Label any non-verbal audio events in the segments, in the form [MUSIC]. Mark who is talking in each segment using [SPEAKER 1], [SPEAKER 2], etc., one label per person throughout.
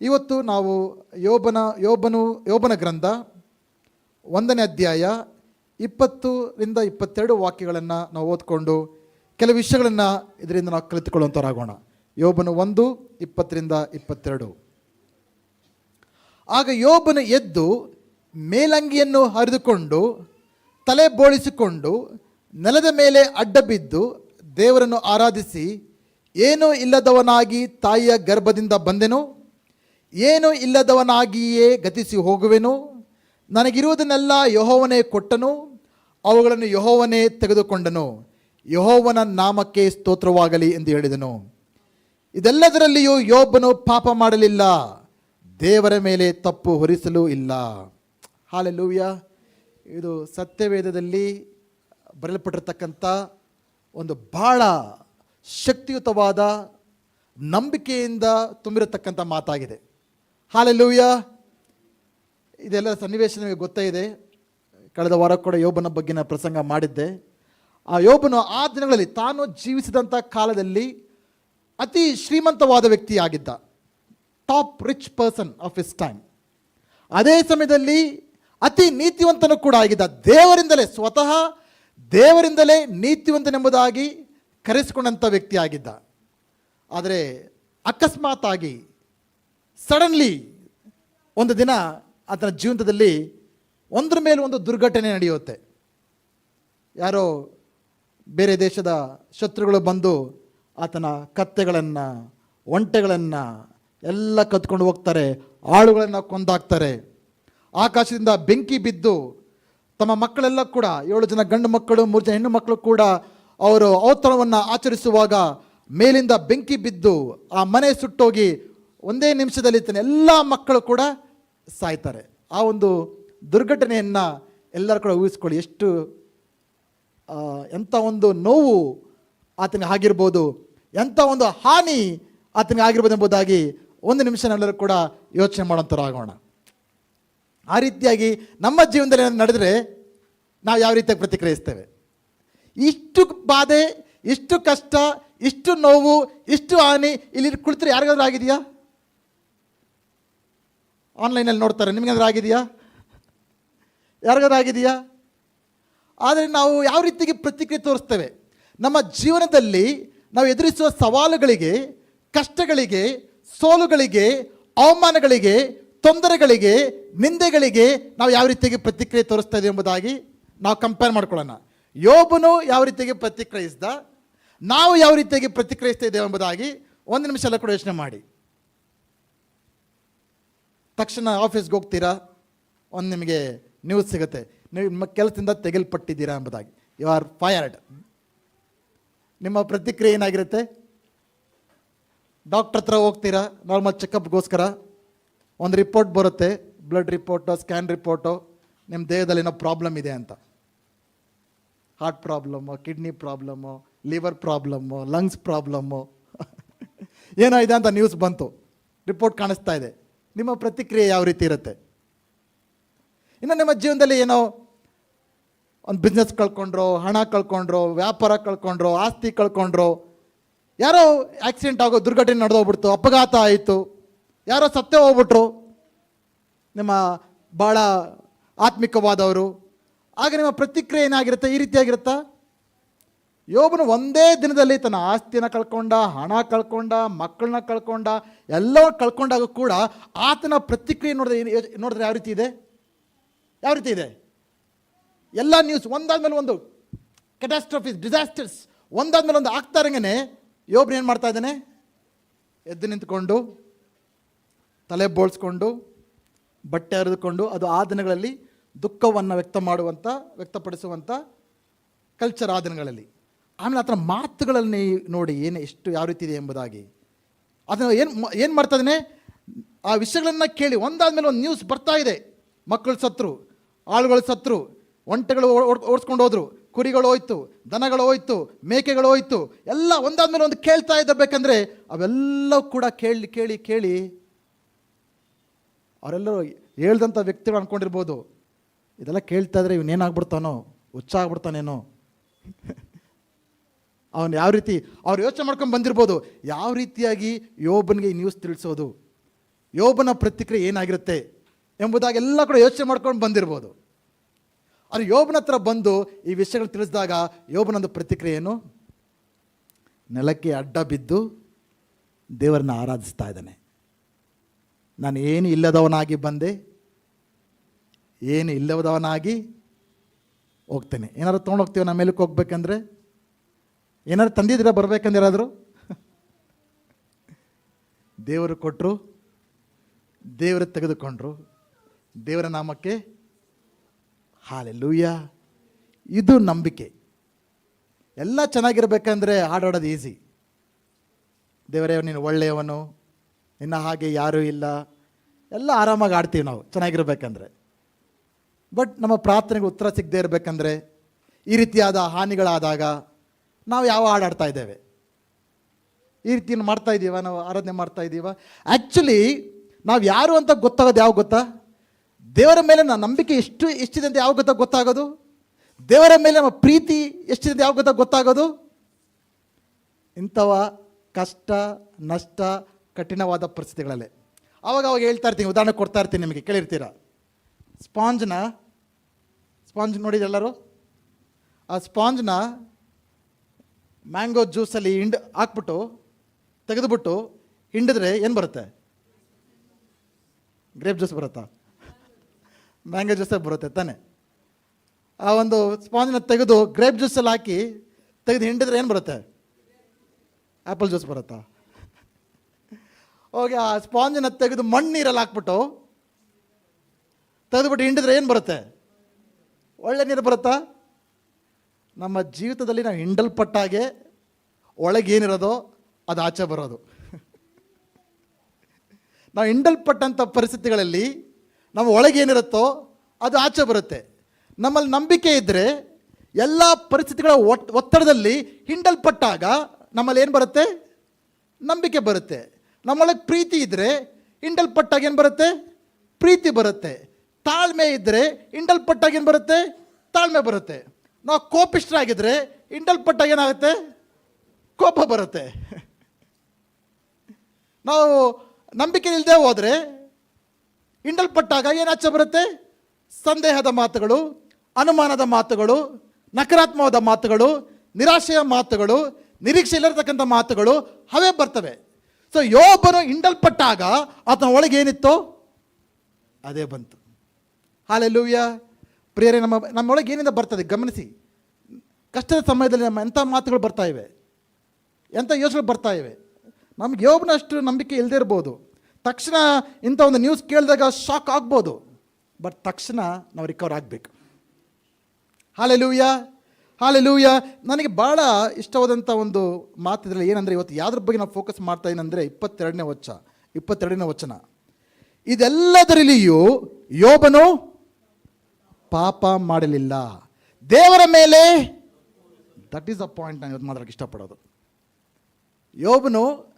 [SPEAKER 1] ಇವತ್ತು ನಾವು ಯೋಬನ, ಯೋಬನು, ಯೋಬನ ಗ್ರಂಥ ಒಂದನೇ ಅಧ್ಯಾಯ ಇಪ್ಪತ್ತರಿಂದ ಇಪ್ಪತ್ತೆರಡು ವಾಕ್ಯಗಳನ್ನು ನಾವು ಓದ್ಕೊಂಡು ಕೆಲವು ವಿಷಯಗಳನ್ನು ಇದರಿಂದ ನಾವು ಕಲಿತುಕೊಳ್ಳುವಂಥವರಾಗೋಣ ಯೋಬನು ಒಂದು, ಇಪ್ಪತ್ತರಿಂದ ಇಪ್ಪತ್ತೆರಡು. ಆಗ ಯೋಬನು ಎದ್ದು ಮೇಲಂಗಿಯನ್ನು ಹರಿದುಕೊಂಡು ತಲೆ ಬೋಳಿಸಿಕೊಂಡು ನೆಲದ ಮೇಲೆ ಅಡ್ಡ ಬಿದ್ದು ದೇವರನ್ನು ಆರಾಧಿಸಿ, ಏನೂ ಇಲ್ಲದವನಾಗಿ ತಾಯಿಯ ಗರ್ಭದಿಂದ ಬಂದೆನು? ಏನೂ ಇಲ್ಲದವನಾಗಿಯೇ ಗತಿಸಿ ಹೋಗುವೆನು? ನನಗಿರುವುದನ್ನೆಲ್ಲ ಯಹೋವನೇ ಕೊಟ್ಟನು, ಅವುಗಳನ್ನು ಯಹೋವನೇ ತೆಗೆದುಕೊಂಡನು. ಯಹೋವನ ನಾಮಕ್ಕೆ ಸ್ತೋತ್ರವಾಗಲಿ ಎಂದು ಹೇಳಿದನು. ಇದೆಲ್ಲದರಲ್ಲಿಯೂ ಯೋಬನು ಪಾಪ ಮಾಡಲಿಲ್ಲ, ದೇವರ ಮೇಲೆ ತಪ್ಪು ಹೊರಿಸಲು ಇಲ್ಲ. ಹಾಲೆಲ್ಲೂವ್ಯ ಇದು ಸತ್ಯವೇದದಲ್ಲಿ ಬರೆಯಲ್ಪಟ್ಟಿರ್ತಕ್ಕಂಥ ಒಂದು ಬಹಳ ಶಕ್ತಿಯುತವಾದ ನಂಬಿಕೆಯಿಂದ ತುಂಬಿರತಕ್ಕಂಥ ಮಾತಾಗಿದೆ. ಹಾಲೆಲೂಯ. ಇದೆಲ್ಲ ಸನ್ನಿವೇಶ ನಿಮಗೆ ಗೊತ್ತೇ ಇದೆ. ಕಳೆದ ವಾರ ಕೂಡ ಯೋಬನ ಬಗ್ಗಿನ ಪ್ರಸಂಗ ಮಾಡಿದ್ದೆ. ಆ ಯೋಬನು ಆ ದಿನಗಳಲ್ಲಿ ತಾನು ಜೀವಿಸಿದಂಥ ಕಾಲದಲ್ಲಿ ಅತಿ ಶ್ರೀಮಂತವಾದ ವ್ಯಕ್ತಿಯಾಗಿದ್ದ. Top rich person of is time ಅದೇ ಸಮಯದಲ್ಲಿ ಅತಿ ನೀತಿವಂತನು ಕೂಡ ಆಗಿದ್ದ. ದೇವರಿಂದಲೇ ಸ್ವತಃ, ದೇವರಿಂದಲೇ ನೀತಿವಂತನೆಂಬುದಾಗಿ ಕರೆಸಿಕೊಂಡಂಥ ವ್ಯಕ್ತಿ ಆಗಿದ್ದ ಆದರೆ ಅಕಸ್ಮಾತಾಗಿ ಸಡನ್ಲಿ ಒಂದು ದಿನ ಆತನ ಜೀವನದಲ್ಲಿ ಒಂದ್ರ ಮೇಲೆ ಒಂದು ದುರ್ಘಟನೆ ನಡೆಯುತ್ತೆ. ಯಾರೋ ಬೇರೆ ದೇಶದ ಶತ್ರುಗಳು ಬಂದು ಆತನ ಕತ್ತೆಗಳನ್ನು, ಒಂಟೆಗಳನ್ನು ಎಲ್ಲ ಕತ್ಕೊಂಡು ಹೋಗ್ತಾರೆ, ಆಳುಗಳನ್ನು ಕೊಂದಾಕ್ತಾರೆ. ಆಕಾಶದಿಂದ ಬೆಂಕಿ ಬಿದ್ದು ತಮ್ಮ ಮಕ್ಕಳೆಲ್ಲ ಕೂಡ, ಏಳು ಜನ ಗಂಡು ಮಕ್ಕಳು, ಮೂರು ಜನ ಹೆಣ್ಣು ಮಕ್ಕಳು ಕೂಡ ಅವರು ಅವತರವನ್ನು ಆಚರಿಸುವಾಗ ಮೇಲಿಂದ ಬೆಂಕಿ ಬಿದ್ದು ಆ ಮನೆ ಸುಟ್ಟೋಗಿ ಒಂದೇ ನಿಮಿಷದಲ್ಲಿ ತನ್ನ ಎಲ್ಲ ಮಕ್ಕಳು ಕೂಡ ಸಾಯ್ತಾರೆ. ಆ ಒಂದು ದುರ್ಘಟನೆಯನ್ನು ಎಲ್ಲರೂ ಕೂಡ ಊಹಿಸ್ಕೊಳ್ಳಿ. ಎಷ್ಟು ಎಂಥ ಒಂದು ನೋವು ಆತನಿಗೆ ಆಗಿರ್ಬೋದು ಎಂಥ ಒಂದು ಹಾನಿ ಆತನಿಗೆ ಆಗಿರ್ಬೋದು ಎಂಬುದಾಗಿ ಒಂದು ನಿಮಿಷ ನಾವೆಲ್ಲರೂ ಕೂಡ ಯೋಚನೆ ಮಾಡೋಂಥರಾಗೋಣ ಆ ರೀತಿಯಾಗಿ ನಮ್ಮ ಜೀವನದಲ್ಲಿ ನಡೆದರೆ ನಾವು ಯಾವ ರೀತಿಯಾಗಿ ಪ್ರತಿಕ್ರಿಯಿಸ್ತೇವೆ? ಇಷ್ಟು ಬಾಧೆ, ಇಷ್ಟು ಕಷ್ಟ, ಇಷ್ಟು ನೋವು, ಇಷ್ಟು ಹಾನಿ ಇಲ್ಲಿ ಕುಳಿತರೆ ಯಾರಿಗಾದ್ರೂ ಆಗಿದೆಯಾ? ಆನ್ಲೈನಲ್ಲಿ ನೋಡ್ತಾರೆ. ನಿಮಗಂದ್ರೆ ಆಗಿದೆಯಾ? ಯಾರಿಗಾದ್ರೂ ಆಗಿದೆಯಾ? ಆದರೆ ನಾವು ಯಾವ ರೀತಿಗೆ ಪ್ರತಿಕ್ರಿಯೆ ತೋರಿಸ್ತೇವೆ? ನಮ್ಮ ಜೀವನದಲ್ಲಿ ನಾವು ಎದುರಿಸುವ ಸವಾಲುಗಳಿಗೆ, ಕಷ್ಟಗಳಿಗೆ, ಸೋಲುಗಳಿಗೆ, ಅವಮಾನಗಳಿಗೆ, ತೊಂದರೆಗಳಿಗೆ, ನಿಂದೆಗಳಿಗೆ ನಾವು ಯಾವ ರೀತಿಯಾಗಿ ಪ್ರತಿಕ್ರಿಯೆ ತೋರಿಸ್ತಾ ಎಂಬುದಾಗಿ ನಾವು ಕಂಪೇರ್ ಮಾಡ್ಕೊಳ್ಳೋಣ. ಯೋಬನು ಯಾವ ರೀತಿಯಾಗಿ ಪ್ರತಿಕ್ರಿಯಿಸ್ದ? ನಾವು ಯಾವ ರೀತಿಯಾಗಿ ಪ್ರತಿಕ್ರಿಯಿಸ್ತಾ ಇದ್ದೇವೆ ಎಂಬುದಾಗಿ ಒಂದು ನಿಮಿಷ ಎಲ್ಲ ಕೂಡ ಯೋಚನೆ ಮಾಡಿ. ತಕ್ಷಣ ಆಫೀಸ್ಗೆ ಹೋಗ್ತೀರಾ? ಒಂದು ನಿಮಗೆ ನ್ಯೂಸ್ ಸಿಗುತ್ತೆ. ನೀವು ನಿಮ್ಮ ಕೆಲಸದಿಂದ ತೆಗೆಲ್ಪಟ್ಟಿದ್ದೀರಾ ಎಂಬುದಾಗಿ. ಯು ಆರ್ ಫೈರ್ಡ್ ನಿಮ್ಮ ಪ್ರತಿಕ್ರಿಯೆ ಏನಾಗಿರುತ್ತೆ? ಡಾಕ್ಟ್ರ್ ಹತ್ರ ಹೋಗ್ತೀರಾ? ನಾರ್ಮಲ್ ಚೆಕಪ್ಗೋಸ್ಕರ ಒಂದು ರಿಪೋರ್ಟ್ ಬರುತ್ತೆ. ಬ್ಲಡ್ ರಿಪೋರ್ಟು ಸ್ಕ್ಯಾನ್ ರಿಪೋರ್ಟು ನಿಮ್ಮ ದೇಹದಲ್ಲಿ ಏನೋ ಪ್ರಾಬ್ಲಮ್ ಇದೆ ಅಂತ. Heart problem kidney problem liver problem lungs problem ಏನೋ ಇದೆ ಅಂತ ನ್ಯೂಸ್ ಬಂತು. ರಿಪೋರ್ಟ್ ಕಾಣಿಸ್ತಾ ಇದೆ. ನಿಮ್ಮ ಪ್ರತಿಕ್ರಿಯೆ ಯಾವ ರೀತಿ ಇರುತ್ತೆ? ಇನ್ನು ನಿಮ್ಮ ಜೀವನದಲ್ಲಿ ಏನೋ ಒಂದು ಬಿಸ್ನೆಸ್ ಕಳ್ಕೊಂಡ್ರೋ, ಹಣ ಕಳ್ಕೊಂಡ್ರೋ, ವ್ಯಾಪಾರ ಕಳ್ಕೊಂಡ್ರೋ, ಆಸ್ತಿ ಕಳ್ಕೊಂಡ್ರೋ, ಯಾರೋ ಆಕ್ಸಿಡೆಂಟ್ ಆಗೋ ದುರ್ಘಟನೆ ನಡೆದೋಗ್ಬಿಡ್ತು, ಅಪಘಾತ ಆಯಿತು, ಯಾರೋ ಸತ್ತೇ ಹೋಗ್ಬಿಟ್ರು, ನಿಮ್ಮ ಭಾಳ ಆತ್ಮಿಕವಾದವರು, ಆಗ ನಿಮ್ಮ ಪ್ರತಿಕ್ರಿಯೆ ಏನಾಗಿರುತ್ತೆ? ಈ ರೀತಿಯಾಗಿರುತ್ತಾ? ಯೋಬನು ಒಂದೇ ದಿನದಲ್ಲಿ ತನ್ನ ಆಸ್ತಿನ ಕಳ್ಕೊಂಡ, ಹಣ ಕಳ್ಕೊಂಡ, ಮಕ್ಕಳನ್ನ ಕಳ್ಕೊಂಡ ಎಲ್ಲವೂ ಕಳ್ಕೊಂಡಾಗ ಕೂಡ ಆತನ ಪ್ರತಿಕ್ರಿಯೆ ನೋಡಿದ್ರೆ ನೋಡಿದ್ರೆ ಯಾವ ರೀತಿ ಇದೆ? ಯಾವ ರೀತಿ ಇದೆ? ಎಲ್ಲ ನ್ಯೂಸ್ ಒಂದಾದ್ಮೇಲೆ ಒಂದು ಕೆಟಾಸ್ಟ್ರಫೀಸ್ ಡಿಸಾಸ್ಟರ್ಸ್ ಒಂದಾದ್ಮೇಲೆ ಒಂದು ಆಗ್ತಾ ಇರಂಗೇನೆ ಯೋಬ್ರು ಏನು ಮಾಡ್ತಾ ಇದ್ದಾನೆ? ಎದ್ದು ನಿಂತ್ಕೊಂಡು, ತಲೆ ಬೋಳ್ಸ್ಕೊಂಡು, ಬಟ್ಟೆ ಹರಿದುಕೊಂಡು, ಅದು ಆ ದಿನಗಳಲ್ಲಿ ದುಃಖವನ್ನು ವ್ಯಕ್ತ ಮಾಡುವಂಥ ವ್ಯಕ್ತಪಡಿಸುವಂಥ ಕಲ್ಚರ್ ಆ ದಿನಗಳಲ್ಲಿ. ಆಮೇಲೆ ಆತನ ಮಾತುಗಳಲ್ಲಿ ನೋಡಿ ಏನು ಎಷ್ಟು ಯಾವ ರೀತಿ ಇದೆ ಎಂಬುದಾಗಿ. ಅದನ್ನು ಏನು ಏನು ಮಾಡ್ತದೇ ಆ ವಿಷಯಗಳನ್ನು ಕೇಳಿ ಒಂದಾದ ಮೇಲೆ ಒಂದು ನ್ಯೂಸ್ ಬರ್ತಾ ಇದೆ. ಮಕ್ಕಳು ಸತ್ರು, ಆಳುಗಳು ಸತ್ರು, ಒಂಟೆಗಳು ಓಡ್- ಓಡಿಸ್ಕೊಂಡು ಹೋದರು, ಕುರಿಗಳು ಹೋಯ್ತು, ದನಗಳು ಹೋಯ್ತು, ಮೇಕೆಗಳು ಹೋಯ್ತು, ಎಲ್ಲ ಒಂದಾದ್ಮೇಲೆ ಒಂದು ಕೇಳ್ತಾ ಇದ್ದಬೇಕಂದ್ರೆ ಅವೆಲ್ಲವೂ ಕೂಡ ಕೇಳಿ ಕೇಳಿ ಕೇಳಿ ಅವರೆಲ್ಲರೂ ಹೇಳ್ದಂಥ ವ್ಯಕ್ತಿಗಳು ಅಂದ್ಕೊಂಡಿರ್ಬೋದು ಇದೆಲ್ಲ ಕೇಳ್ತಾ ಇದ್ರೆ ಇವನೇನಾಗ್ಬಿಡ್ತಾನೋ ಹುಚ್ಚ ಆಗ್ಬಿಡ್ತಾನೇನೋ ಅವನು ಯಾವ ರೀತಿ ಅವ್ರು ಯೋಚನೆ ಮಾಡ್ಕೊಂಡು ಬಂದಿರ್ಬೋದು, ಯಾವ ರೀತಿಯಾಗಿ ಯೋಬನಿಗೆ ನ್ಯೂಸ್ ತಿಳಿಸೋದು, ಯೋಬನ ಪ್ರತಿಕ್ರಿಯೆ ಏನಾಗಿರುತ್ತೆ ಎಂಬುದಾಗಿ ಎಲ್ಲ ಕೂಡ ಯೋಚನೆ ಮಾಡ್ಕೊಂಡು ಬಂದಿರ್ಬೋದು. ಅದು ಯೋಬನ ಹತ್ರ ಬಂದು ಈ ವಿಷಯಗಳು ತಿಳಿಸಿದಾಗ ಯೋಬನೊಂದು ಪ್ರತಿಕ್ರಿಯೆ ಏನು ನೆಲಕ್ಕೆ ಅಡ್ಡ ಬಿದ್ದು ದೇವರನ್ನ ಆರಾಧಿಸ್ತಾ ಇದ್ದಾನೆ. ನಾನು ಏನು ಇಲ್ಲದವನಾಗಿ ಬಂದೆ, ಏನು ಇಲ್ಲದವನಾಗಿ ಹೋಗ್ತೇನೆ. ಏನಾದ್ರು ತೊಗೊಂಡೋಗ್ತೀವಿ ನಮ್ಮ ಮೇಲಕ್ಕೆ ಹೋಗ್ಬೇಕಂದ್ರೆ? ಏನಾದ್ರು ತಂದಿದ್ದೀರಾ ಬರ್ಬೇಕಂದಿರಾದ್ರು ದೇವರು ಕೊಟ್ಟರು ದೇವರು ತೆಗೆದುಕೊಂಡ್ರು, ದೇವರ ನಾಮಕ್ಕೆ ಹಾಲೆಲ್ಲೂಯ್ಯ. ಇದು ನಂಬಿಕೆ. ಎಲ್ಲ ಚೆನ್ನಾಗಿರ್ಬೇಕಂದ್ರೆ ಹಾಡಾಡೋದು ಈಸಿ. ದೇವರೇ, ನೀನು ಒಳ್ಳೆಯವನು, ನಿನ್ನ ಹಾಗೆ ಯಾರೂ ಇಲ್ಲ. ಎಲ್ಲ ಆರಾಮಾಗಿ ಆಡ್ತೀವಿ ನಾವು, ಚೆನ್ನಾಗಿರ್ಬೇಕಂದ್ರೆ. ಬಟ್ ನಮ್ಮ ಪ್ರಾರ್ಥನೆಗೆ ಉತ್ತರ ಸಿಗದೇ ಇರಬೇಕಂದ್ರೆ ಈ ರೀತಿಯಾದ ಹಾನಿಗಳಾದಾಗ ನಾವು ಯಾವ ಹಾಡಾಡ್ತಾ ಇದ್ದೇವೆ? ಈ ರೀತಿ ಮಾಡ್ತಾ ಇದ್ದೀವ ನಾವು ಆರಾಧನೆ ಮಾಡ್ತಾ ಇದ್ದೀವ ಆ್ಯಕ್ಚುಲಿ ನಾವು ಯಾರು ಅಂತ ಗೊತ್ತಾಗೋದು ಯಾವ ಗೊತ್ತಾ? ದೇವರ ಮೇಲೆ ನಮ್ಮ ನಂಬಿಕೆ ಎಷ್ಟು ಎಷ್ಟಿದೆ ಅಂತ ಯಾವ ಗೊತ್ತಾ ಗೊತ್ತಾಗೋದು? ದೇವರ ಮೇಲೆ ನಮ್ಮ ಪ್ರೀತಿ ಎಷ್ಟಿದೆ ಅಂತ ಯಾವ ಗೊತ್ತಾ ಗೊತ್ತಾಗೋದು? ಇಂಥವ ಕಷ್ಟ, ನಷ್ಟ, ಕಠಿಣವಾದ ಪರಿಸ್ಥಿತಿಗಳಲ್ಲಿ. ಆವಾಗ ಅವಾಗ ಹೇಳ್ತಾ ಇರ್ತೀನಿ, ಉದಾಹರಣೆ ಕೊಡ್ತಾ ಇರ್ತೀನಿ ನಿಮಗೆ, ಕೇಳಿರ್ತೀರ? ಸ್ಪಾಂಜ್ನ, ಸ್ಪಾಂಜ್ ನೋಡಿದ್ರೆ ಎಲ್ಲರೂ? ಆ ಸ್ಪಾಂಜ್ನ ಮ್ಯಾಂಗೋ ಜ್ಯೂಸಲ್ಲಿ ಹಿಂಡ್ ಹಾಕ್ಬಿಟ್ಟು, ತೆಗೆದುಬಿಟ್ಟು ಹಿಂಡಿದ್ರೆ ಏನು ಬರುತ್ತೆ? ಗ್ರೇಪ್ ಜ್ಯೂಸ್ ಬರುತ್ತಾ? ಮ್ಯಾಂಗೋ ಜ್ಯೂಸ್ ಬರುತ್ತೆ ತಾನೆ. ಆ ಒಂದು ಸ್ಪಾಂಜ್ನ ತೆಗೆದು ಗ್ರೇಪ್ ಜ್ಯೂಸಲ್ಲಿ ಹಾಕಿ ತೆಗೆದು ಹಿಂಡಿದ್ರೆ ಏನು ಬರುತ್ತೆ? ಆ್ಯಪಲ್ ಜ್ಯೂಸ್ ಬರುತ್ತಾ? ಓಕೆ ಆ ಸ್ಪಾಂಜನ್ನ ತೆಗೆದು ಮಣ್ಣು ನೀರಲ್ಲಿ ಹಾಕ್ಬಿಟ್ಟು, ತೆಗೆದುಬಿಟ್ಟು ಹಿಂಡಿದ್ರೆ ಏನು ಬರುತ್ತೆ? ಒಳ್ಳೆ ನೀರು ಬರುತ್ತಾ? ನಮ್ಮ ಜೀವಿತದಲ್ಲಿ ನಾವು ಹಿಂಡಲ್ಪಟ್ಟಾಗೆ ಒಳಗೇನಿರೋದೋ ಅದು ಆಚೆ ಬರೋದು. ನಾವು ಹಿಂಡಲ್ಪಟ್ಟಂಥ ಪರಿಸ್ಥಿತಿಗಳಲ್ಲಿ ನಮ್ಮ ಒಳಗೇನಿರುತ್ತೋ ಅದು ಆಚೆ ಬರುತ್ತೆ. ನಮ್ಮಲ್ಲಿ ನಂಬಿಕೆ ಇದ್ದರೆ ಎಲ್ಲ ಪರಿಸ್ಥಿತಿಗಳ ಒತ್ತಡದಲ್ಲಿ ಹಿಂಡಲ್ಪಟ್ಟಾಗ ನಮ್ಮಲ್ಲಿ ಏನು ಬರುತ್ತೆ? ನಂಬಿಕೆ ಬರುತ್ತೆ. ನಮ್ಮೊಳಗೆ ಪ್ರೀತಿ ಇದ್ದರೆ ಹಿಂಡಲ್ಪಟ್ಟಾಗ ಏನು ಬರುತ್ತೆ? ಪ್ರೀತಿ ಬರುತ್ತೆ. ತಾಳ್ಮೆ ಇದ್ದರೆ ಹಿಂಡಲ್ಪಟ್ಟಾಗ ಏನು ಬರುತ್ತೆ? ತಾಳ್ಮೆ ಬರುತ್ತೆ. ನಾವು ಕೋಪಿಷ್ಟರಾಗಿದ್ದರೆ ಹಿಂಡಲ್ಪಟ್ಟಾಗ ಏನಾಗುತ್ತೆ? ಕೋಪ ಬರುತ್ತೆ. ನಾವು ನಂಬಿಕೆ ಇಲ್ಲದೆ ಹೋದರೆ ಹಿಂಡಲ್ಪಟ್ಟಾಗ ಏನು ಆಚೆ ಬರುತ್ತೆ? ಸಂದೇಹದ ಮಾತುಗಳು, ಅನುಮಾನದ ಮಾತುಗಳು, ನಕಾರಾತ್ಮಕವಾದ ಮಾತುಗಳು, ನಿರಾಶೆಯ ಮಾತುಗಳು, ನಿರೀಕ್ಷೆ ಇಲ್ಲಿರತಕ್ಕಂಥ ಮಾತುಗಳು, ಅವೇ ಬರ್ತವೆ. ಸೊ ಯೋಬನು ಹಿಂಡಲ್ಪಟ್ಟಾಗ ಆತನ ಒಳಗೆ ಏನಿತ್ತು ಅದೇ ಬಂತು. ಹಾಲೆಲ್ಲೂಯ್ಯ ಪ್ರಿಯರೇ, ನಮ್ಮ, ನಮ್ಮೊಳಗೆ ಏನಿಂದ ಬರ್ತದೆ, ಗಮನಿಸಿ. ಕಷ್ಟದ ಸಮಯದಲ್ಲಿ ನಮ್ಮ ಎಂಥ ಮಾತುಗಳು ಬರ್ತಾ ಇವೆ? ಎಂಥ ಯೋಚನೆಗಳು ಬರ್ತಾ ಇವೆ? ನಮ್ಗೆ ಯೋಬನಷ್ಟು ನಂಬಿಕೆ ಇಲ್ಲದೆ ಇರ್ಬೋದು. ತಕ್ಷಣ ಇಂಥ ಒಂದು ನ್ಯೂಸ್ ಕೇಳಿದಾಗ ಶಾಕ್ ಆಗ್ಬೋದು. ಬಟ್ ತಕ್ಷಣ ನಾವು ರಿಕವರ್ ಆಗಬೇಕು. ಹಾಲೆ ಲೂಯ ಹಾಲೆ ಲೂಯ ನನಗೆ ಭಾಳ ಇಷ್ಟವಾದಂಥ ಒಂದು ಮಾತಿದ್ರಲ್ಲಿ ಏನಂದರೆ, ಇವತ್ತು ಯಾವ್ದ್ರ ಬಗ್ಗೆ ನಾವು ಫೋಕಸ್ ಮಾಡ್ತಾ ಏನಂದರೆ ಇಪ್ಪತ್ತೆರಡನೇ ವಚ ಇಪ್ಪತ್ತೆರಡನೇ ವಚನ. ಇದೆಲ್ಲದರಲ್ಲಿಯೂ ಯೋಬನು ಪಾಪ ಮಾಡಲಿಲ್ಲ. ದೇವರ ಮೇಲೆ ದಟ್ ಈಸ್ ಅ ಪಾಯಿಂಟ್ ನಾನು ಇವತ್ತು ಮಾತಾಡೋಕ್ಕೆ ಇಷ್ಟಪಡೋದು. ಯೋಬನು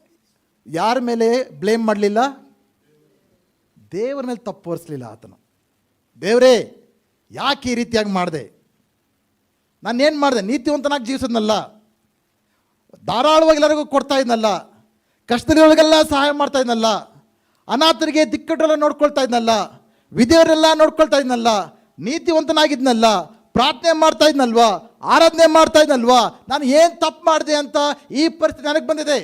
[SPEAKER 1] ಯಾರ ಮೇಲೆ ಬ್ಲೇಮ್ ಮಾಡಲಿಲ್ಲ? ದೇವರ ಮೇಲೆ ತಪ್ಪು ಹೊರಿಸಲಿಲ್ಲ ಆತನು. ದೇವರೇ, ಯಾಕೆ ಈ ರೀತಿಯಾಗಿ ಮಾಡಿದೆ? ನಾನೇನು ಮಾಡಿದೆ? ನೀತಿವಂತನಾಗಿ ಜೀವಿಸೋದ್ನಲ್ಲ. ಧಾರಾಳವಾಗಿ ಎಲ್ಲರಿಗೂ ಕೊಡ್ತಾ ಇದ್ನಲ್ಲ. ಕಷ್ಟದಲ್ಲಿರೋರಿಗೆಲ್ಲ ಸಹಾಯ ಮಾಡ್ತಾ ಇದ್ನಲ್ಲ. ಅನಾಥರಿಗೆ ದಿಕ್ಕಟ್ಟರೆಲ್ಲ ನೋಡ್ಕೊಳ್ತಾ ಇದ್ನಲ್ಲ. ವಿಧೇಯರೆಲ್ಲ ನೋಡ್ಕೊಳ್ತಾ ಇದ್ನಲ್ಲ. ನೀತಿವಂತನಾಗಿದ್ನಲ್ಲ, ಪ್ರಾರ್ಥನೆ ಮಾಡ್ತಾ ಇದ್ನಲ್ವಾ, ಆರಾಧನೆ ಮಾಡ್ತಾ ಇದ್ನಲ್ವಾ, ನಾನು ಏನು ತಪ್ಪು ಮಾಡಿದೆ ಅಂತ ಈ ಪರಿಸ್ಥಿತಿ ನನಗೆ ಬಂದಿದೆ.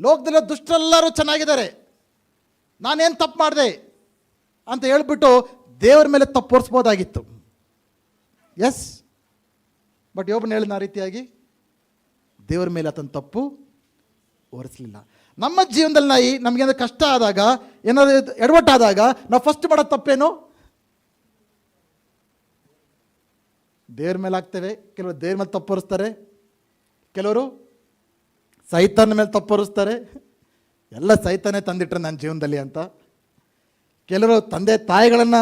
[SPEAKER 1] ಲೋಕದಲ್ಲಿರೋ ದುಷ್ಟರೆಲ್ಲರೂ ಚೆನ್ನಾಗಿದ್ದಾರೆ. ನಾನೇನು ತಪ್ಪು ಮಾಡಿದೆ ಅಂತ ಹೇಳ್ಬಿಟ್ಟು ದೇವರ ಮೇಲೆ ತಪ್ಪು ಹೊರಿಸ್ಬೋದಾಗಿತ್ತು. ಎಸ್ ಬಟ್ ಯೋಬನ್ ಹೇಳಿದ ರೀತಿಯಾಗಿ ದೇವರ ಮೇಲೆ ಆತನ ತಪ್ಪು ಹೊರಿಸಲಿಲ್ಲ. ನಮ್ಮ ಜೀವನದಲ್ಲಿ ನಾಯಿ ನಮಗೇನಾದ್ರು ಕಷ್ಟ ಆದಾಗ, ಏನಾದರೂ ಎಡವಟ್ಟಾದಾಗ ನಾವು ಫಸ್ಟ್ ಮಾಡೋ ತಪ್ಪೇನು? ದೇವ್ರ ಮೇಲೆ ಹಾಕ್ತೇವೆ. ಕೆಲವರು ದೇವ್ರ ಮೇಲೆ ತಪ್ಪರಿಸ್ತಾರೆ. ಕೆಲವರು ಸೈತಾನ ಮೇಲೆ ತಪ್ಪರಿಸ್ತಾರೆ. ಎಲ್ಲ ಸೈತಾನೇ ತಂದಿಟ್ರೆ ನನ್ನ ಜೀವನದಲ್ಲಿ ಅಂತ. ಕೆಲವರು ತಂದೆ ತಾಯಿಗಳನ್ನ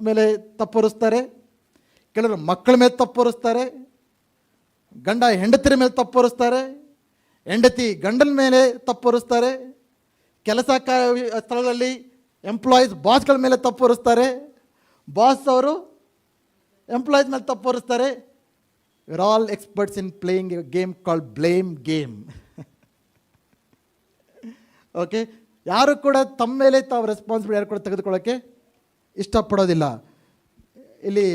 [SPEAKER 1] ಮೇಲೆ ತಪ್ಪರಿಸ್ತಾರೆ. ಕೆಲವರು ಮಕ್ಕಳ ಮೇಲೆ ತಪ್ಪರಿಸ್ತಾರೆ. ಗಂಡ ಹೆಂಡತಿರ ಮೇಲೆ ತಪ್ಪರಿಸ್ತಾರೆ. ಹೆಂಡತಿ ಗಂಡನ ಮೇಲೆ ತಪ್ಪರಿಸ್ತಾರೆ. ಕೆಲಸ ಸ್ಥಳದಲ್ಲಿ ಎಂಪ್ಲಾಯೀಸ್ ಬಾಸ್ಗಳ ಮೇಲೆ ತಪ್ಪರಿಸ್ತಾರೆ. ಬಾಸ್ ಅವರು ಎಂಪ್ಲಾಯೀಸ್ ಮೇಲೆ ತಪ್ಪು ಹೊರಿಸ್ತಾರೆ. We're all experts in playing a game call blame game okay ಯಾರು ಕೂಡ ತಮ್ಮ ಮೇಲೆ ತಾವು ರೆಸ್ಪಾನ್ಸಿಬಿಲಿಟಿ ಯಾರು ಕೂಡ ತೆಗೆದುಕೊಳ್ಳೋಕ್ಕೆ ಇಷ್ಟಪಡೋದಿಲ್ಲ. ಇಲ್ಲಿ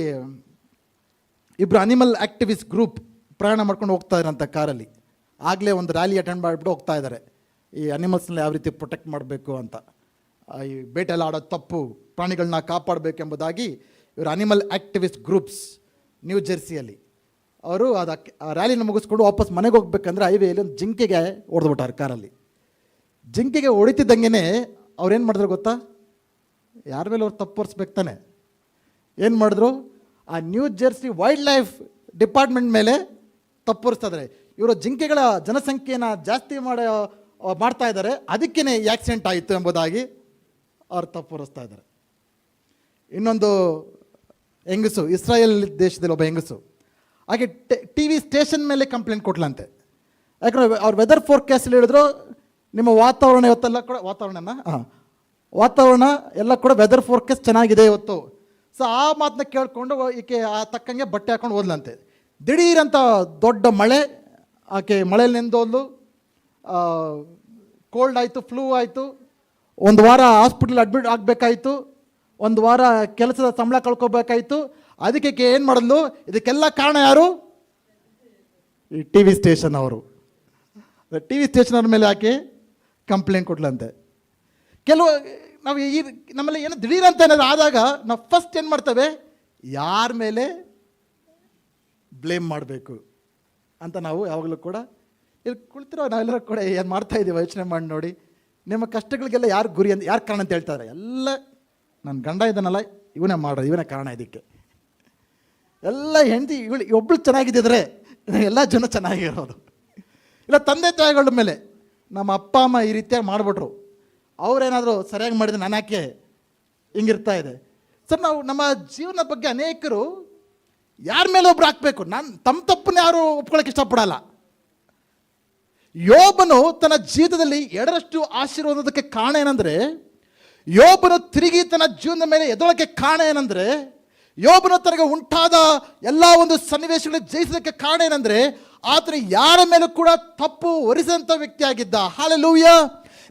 [SPEAKER 1] ಇಬ್ಬರು ಅನಿಮಲ್ ಆ್ಯಕ್ಟಿವಿಸ್ಟ್ ಗ್ರೂಪ್ ಪ್ರಯಾಣ ಮಾಡ್ಕೊಂಡು ಹೋಗ್ತಾ ಇದ್ರಂಥ ಕಾರಲ್ಲಿ. ಆಗಲೇ ಒಂದು ರ್ಯಾಲಿ ಅಟೆಂಡ್ ಮಾಡಿಬಿಟ್ಟು ಹೋಗ್ತಾ ಇದ್ದಾರೆ. ಈ ಅನಿಮಲ್ಸ್ನ ಯಾವ ರೀತಿ ಪ್ರೊಟೆಕ್ಟ್ ಮಾಡಬೇಕು ಅಂತ. ಈ ಬೇಟೆಲ್ಲ ಆಡೋದು ತಪ್ಪು ಪ್ರಾಣಿಗಳನ್ನ ಕಾಪಾಡಬೇಕೆಂಬುದಾಗಿ ಇವರು ಅನಿಮಲ್ ಆಕ್ಟಿವಿಸ್ಟ್ ಗ್ರೂಪ್ಸ್ ನ್ಯೂ ಜೆರ್ಸಿಯಲ್ಲಿ ಅವರು ಅದು ರ್ಯಾಲಿನ ಮುಗಿಸ್ಕೊಂಡು ವಾಪಸ್ ಮನೆಗೆ ಹೋಗ್ಬೇಕಂದ್ರೆ ಹೈವೇಲಿ ಒಂದು ಜಿಂಕೆಗೆ ಹೊಡೆದ್ಬಿಟ್ಟಾರೆ ಕಾರಲ್ಲಿ. ಜಿಂಕೆಗೆ ಹೊಡಿತಿದ್ದಂಗೆ ಅವ್ರೇನು ಮಾಡಿದ್ರು ಗೊತ್ತಾ? ಯಾರ ಮೇಲೆ ಅವ್ರು ತಪ್ಪು ಹೊರಿಸ್ಬೇಕು ತಾನೆ. ಏನು ಮಾಡಿದ್ರು? ಆ New Jersey wildlife department ಮೇಲೆ ತಪ್ಪು ಹೊರಿಸ್ತಾ ಇದ್ದಾರೆ ಇವರು ಜಿಂಕೆಗಳ ಜನಸಂಖ್ಯೆನ ಜಾಸ್ತಿ ಮಾಡೋ ಮಾಡ್ತಾ ಇದ್ದಾರೆ ಅದಕ್ಕೇ ಆಕ್ಸಿಡೆಂಟ್ ಆಯಿತು ಎಂಬುದಾಗಿ ಅವ್ರು ತಪ್ಪರಿಸ್ತಾ ಇದ್ದಾರೆ ಇನ್ನೊಂದು ಹೆಂಗಸು, ಇಸ್ರಾಯೇಲ್ ದೇಶದಲ್ಲಿ ಒಬ್ಬ ಹೆಂಗಸು. ಹಾಗೆ ಟಿ ವಿ ಸ್ಟೇಷನ್ ಮೇಲೆ ಕಂಪ್ಲೇಂಟ್ ಕೊಟ್ಲಂತೆ. ಯಾಕಂದ್ರೆ ಅವ್ರ ವೆದರ್ ಫೋರ್ಕಾಸ್ಟಲ್ಲಿ ಹೇಳಿದ್ರು, ನಿಮ್ಮ ವಾತಾವರಣ ಇವತ್ತೆಲ್ಲ ಕೂಡ, ವಾತಾವರಣನ? ಹಾಂ. ವಾತಾವರಣ ಎಲ್ಲ ಕೂಡ ವೆದರ್ ಫೋರ್ಕಾಸ್ಟ್ ಚೆನ್ನಾಗಿದೆ ಇವತ್ತು. ಸೊ ಆ ಮಾತನ್ನ ಕೇಳಿಕೊಂಡು ಈಕೆ ಆ ತಕ್ಕಂಗೆ ಬಟ್ಟೆ ಹಾಕೊಂಡು ಓದ್ಲಂತೆ ದಿಢೀರಂಥ ದೊಡ್ಡ ಮಳೆ, ಆಕೆ ಮಳೆಯಲ್ಲಿ ನೆಂದೋದ್ಲು ಕೋಲ್ಡ್ ಆಯಿತು ಫ್ಲೂ ಆಯಿತು. ಒಂದು ವಾರ ಹಾಸ್ಪಿಟ್ಲ್ ಅಡ್ಮಿಟ್ ಆಗಬೇಕಾಯಿತು. ಒಂದು ವಾರ ಕೆಲಸದ ಸಂಬಳ ಕಳ್ಕೊಬೇಕಾಯಿತು. ಅದಕ್ಕೆ ಏನು ಮಾಡಿದ್ಲು? ಇದಕ್ಕೆಲ್ಲ ಕಾರಣ ಯಾರು? ಈ ಟಿ ವಿ ಸ್ಟೇಷನ್ ಅವರು. ಟಿ ವಿ ಸ್ಟೇಷನ್ ಅವ್ರ ಮೇಲೆ ಯಾಕೆ ಕಂಪ್ಲೇಂಟ್ ಕೊಟ್ಲಂತೆ ಕೆಲವು, ನಾವು ಈ ನಮ್ಮಲ್ಲಿ ಏನು ದಿಢೀರಂತ ಏನಾದ್ರು ಆದಾಗ ನಾವು ಫಸ್ಟ್ ಏನು ಮಾಡ್ತೇವೆ? ಯಾರ ಮೇಲೆ ಬ್ಲೇಮ್ ಮಾಡಬೇಕು ಅಂತ ನಾವು ಯಾವಾಗಲೂ ಕೂಡ ಇಲ್ಲಿ ಕುಳಿತಿರೋ ನಾವೆಲ್ಲರೂ ಕೂಡ ಏನು ಮಾಡ್ತಾ ಇದ್ದೀವಿ ಯೋಚನೆ ಮಾಡಿ ನೋಡಿ. ನಿಮ್ಮ ಕಷ್ಟಗಳಿಗೆಲ್ಲ ಯಾರು ಗುರಿ ಅಂತ ಯಾರು ಕಾರಣ ಅಂತ ಹೇಳ್ತಾರೆ? ಎಲ್ಲ ನನ್ನ ಗಂಡ ಇದ್ದಾನಲ್ಲ, ಇವನೇ ಮಾಡೋದು, ಇವನೇ ಕಾರಣ ಇದಕ್ಕೆ. ಎಲ್ಲ ಹೆಂಡತಿ, ಇವಳು ಒಬ್ಬಳು ಚೆನ್ನಾಗಿದ್ದಿದ್ರೆ ಎಲ್ಲ ಜನ ಚೆನ್ನಾಗಿರೋದು. ಇಲ್ಲ, ತಂದೆ ತಾಯಿಗಳ ಮೇಲೆ ನಮ್ಮ ಅಪ್ಪ, ಅಮ್ಮ ಈ ರೀತಿಯಾಗಿ ಮಾಡಿಬಿಟ್ರು. ಅವರೇನಾದರೂ ಸರಿಯಾಗಿ ಮಾಡಿದ ನಾನು ಯಾಕೆ ಹಿಂಗಿರ್ತಾ ಇದೆ ಸರ್, ನಾವು ನಮ್ಮ ಜೀವನದ ಬಗ್ಗೆ ಅನೇಕರು ಯಾರ ಮೇಲೆ ಒಬ್ರು ಹಾಕಬೇಕು? ನಾನು ತಮ್ಮ ತಪ್ಪನ್ನ ಯಾರು ಒಪ್ಕೊಳ್ಳೋಕೆ ಇಷ್ಟಪಡಲ್ಲ. ಯೋಬನು ತನ್ನ ಜೀವಿತದಲ್ಲಿ ಎರಡರಷ್ಟು ಆಶೀರ್ವಾದಕ್ಕೆ ಕಾರಣ ಏನಂದ್ರೆ ಯೋಬನು ತಿರುಗಿ ತನ್ನ ಜೀವನದ ಮೇಲೆ ಎದೊಳಕ್ಕೆ ಕಾರಣ ಏನಂದರೆ, ಯೋಬನ ತನಗೆ ಉಂಟಾದ ಎಲ್ಲ ಒಂದು ಸನ್ನಿವೇಶಗಳು ಜಯಿಸೋದಕ್ಕೆ ಕಾರಣ ಏನಂದ್ರೆ, ಆತನು ಯಾರ ಮೇಲೂ ಕೂಡ ತಪ್ಪು ಒರಿಸಿದಂಥ ವ್ಯಕ್ತಿಯಾಗಿದ್ದ. ಹಾಲೆಲೂಯ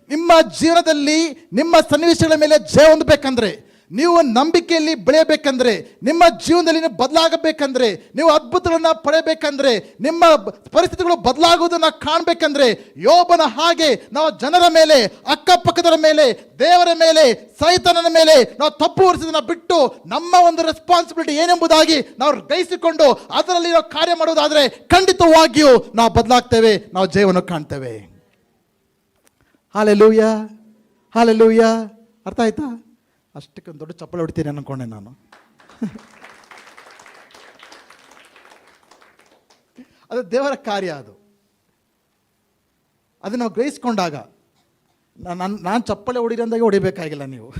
[SPEAKER 1] ನಿಮ್ಮ ಜೀವನದಲ್ಲಿ, ನಿಮ್ಮ ಸನ್ನಿವೇಶಗಳ ಮೇಲೆ ಜಯ ಹೊಂದಬೇಕಂದ್ರೆ ನೀವು ನಂಬಿಕೆಯಲ್ಲಿ ಬೆಳೆಯಬೇಕಂದ್ರೆ, ನಿಮ್ಮ ಜೀವನದಲ್ಲಿ ಬದಲಾಗಬೇಕಂದ್ರೆ, ನೀವು ಅದ್ಭುತಗಳನ್ನು ಪಡೆಯಬೇಕಂದ್ರೆ, ನಿಮ್ಮ ಪರಿಸ್ಥಿತಿಗಳು ಬದಲಾಗುವುದನ್ನು ಕಾಣಬೇಕಂದ್ರೆ, ಯೋಬನ ಹಾಗೆ ನಾವು ಜನರ ಮೇಲೆ ಅಕ್ಕಪಕ್ಕದರ ಮೇಲೆ, ದೇವರ ಮೇಲೆ, ಸೈತನನ ಮೇಲೆ ನಾವು ತಪ್ಪು ಹೊರಿಸೋದನ್ನ ಬಿಟ್ಟು ನಮ್ಮ ಒಂದು ರೆಸ್ಪಾನ್ಸಿಬಿಲಿಟಿ ಏನೆಂಬುದಾಗಿ ನಾವು ಗ್ರಹಿಸಿಕೊಂಡು ಅದರಲ್ಲಿ ನಾವು ಕಾರ್ಯ ಮಾಡುವುದಾದರೆ ಖಂಡಿತವಾಗಿಯೂ ನಾವು ಬದಲಾಗ್ತೇವೆ, ನಾವು ಜೀವನ ಕಾಣ್ತೇವೆ. Hallelujah hallelujah. ಅರ್ಥ ಆಯ್ತಾ? ಅಷ್ಟಕ್ಕೆ ಒಂದು ದೊಡ್ಡ ಚಪ್ಪಳೆ ಹೊಡಿತೀನಿ ಅನ್ಕೊಂಡೆ ನಾನು. ಅದು ದೇವರ ಕಾರ್ಯ ಅದು. ಅದು ನಾವು ಗ್ರಹಿಸ್ಕೊಂಡಾಗ ನಾನು ನಾನು ಚಪ್ಪಳೆ ಹೊಡಿರಂದಾಗೆ ಹೊಡಿಬೇಕಾಗಿಲ್ಲ ನೀವು.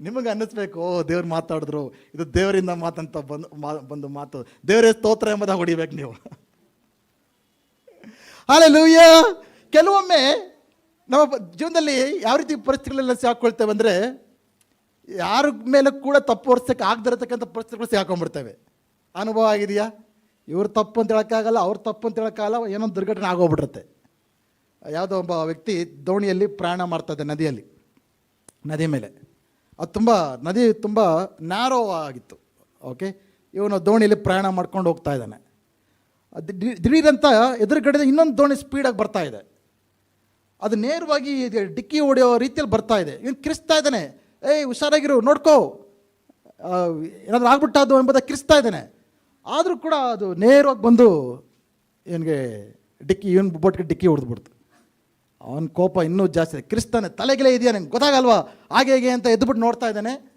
[SPEAKER 1] ನಿಮಗೆ ಅನ್ನಿಸ್ಬೇಕು, ಓ, ದೇವ್ರು ಮಾತಾಡಿದ್ರು, ಇದು ದೇವರಿಂದ ಮಾತಂತ ಬಂದು ಮಾ- ಬಂದು ಮಾತು. ದೇವರೇ ಸ್ತೋತ್ರ ಎಂಬುದಾಗಿ ಹೊಡಿಬೇಕು ನೀವು. ಹಾಲೆಲೂಯ ಕೆಲವೊಮ್ಮೆ ನಮ್ಮ ಜೀವನದಲ್ಲಿ ಯಾವ ರೀತಿ ಪರಿಸ್ಥಿತಿಗಳೆಲ್ಲ ಸಿಕ್ಕೊಳ್ತೇವೆ ಅಂದರೆ, ಯಾರ ಮೇಲೆ ಕೂಡ ತಪ್ಪು ಹೊರ್ಸಕ್ಕೆ ಆಗದಿರತಕ್ಕಂಥ ಪರಿಸ್ಥಿತಿಗಳು ಸಿಕ್ಕೊಂಡ್ಬಿಡ್ತೇವೆ ಅನುಭವ ಆಗಿದೆಯಾ? ಇವ್ರು ತಪ್ಪು ಅಂತ ಹೇಳೋಕ್ಕಾಗಲ್ಲ, ಅವ್ರ ತಪ್ಪು ಅಂತ ಹೇಳೋಕ್ಕಾಗಲ್ಲ, ಏನೋ ದುರ್ಘಟನೆ ಆಗೋಗ್ಬಿಡುತ್ತೆ ಯಾವುದೋ ಒಬ್ಬ ವ್ಯಕ್ತಿ ದೋಣಿಯಲ್ಲಿ ಪ್ರಯಾಣ ಮಾಡ್ತದೆ ನದಿಯಲ್ಲಿ, ನದಿ ಮೇಲೆ. ಅದು ತುಂಬ, ನದಿ ತುಂಬ ನ್ಯಾರೋ ಆಗಿತ್ತು ಓಕೆ ಇವನು ದೋಣಿಯಲ್ಲಿ ಪ್ರಯಾಣ ಮಾಡ್ಕೊಂಡು ಹೋಗ್ತಾ ಇದ್ದಾನೆ. ದಿಢೀರಂತ ಎದುರುಗಡೆ ಇನ್ನೊಂದು ದೋಣಿ ಸ್ಪೀಡಾಗಿ ಬರ್ತಾ ಇದೆ. ಅದು ನೇರವಾಗಿ ಇದು ಡಿಕ್ಕಿ ಹೊಡೆಯೋ ರೀತಿಯಲ್ಲಿ ಬರ್ತಾ ಇದೆ. ಇವನು ಕಿರಿಸ್ತಾ ಇದ್ದಾನೆ. ಏಯ್, ಹುಷಾರಾಗಿರು, ನೋಡ್ಕೋ. ಏನಾದರೂ ಆಗ್ಬಿಟ್ಟಾದ್ದು ಎಂಬುದ ಕಿರಿಸ್ತಾ ಇದ್ದಾನೆ. ಆದರೂ ಕೂಡ ಅದು ನೇರವಾಗಿ ಬಂದು ಇವನಿಗೆ ಡಿಕ್ಕಿ, ಇವನ್ ಬೋಟ್ಗೆ ಡಿಕ್ಕಿ ಹೊಡೆದ್ಬಿಡ್ತು. ಅವನ ಕೋಪ ಇನ್ನೂ ಜಾಸ್ತಿ ಕ್ರಿಸ್ತಾನೆ ತಲೆಗೆಲೆ ಇದೆಯಾ ನಂಗೆ ಗೊತ್ತಾಗಲ್ವಾ? ಹಾಗೆ ಹೇಗೆ ಅಂತ ಎದ್ದುಬಿಟ್ಟು ನೋಡ್ತಾ ಇದ್ದಾನೆ.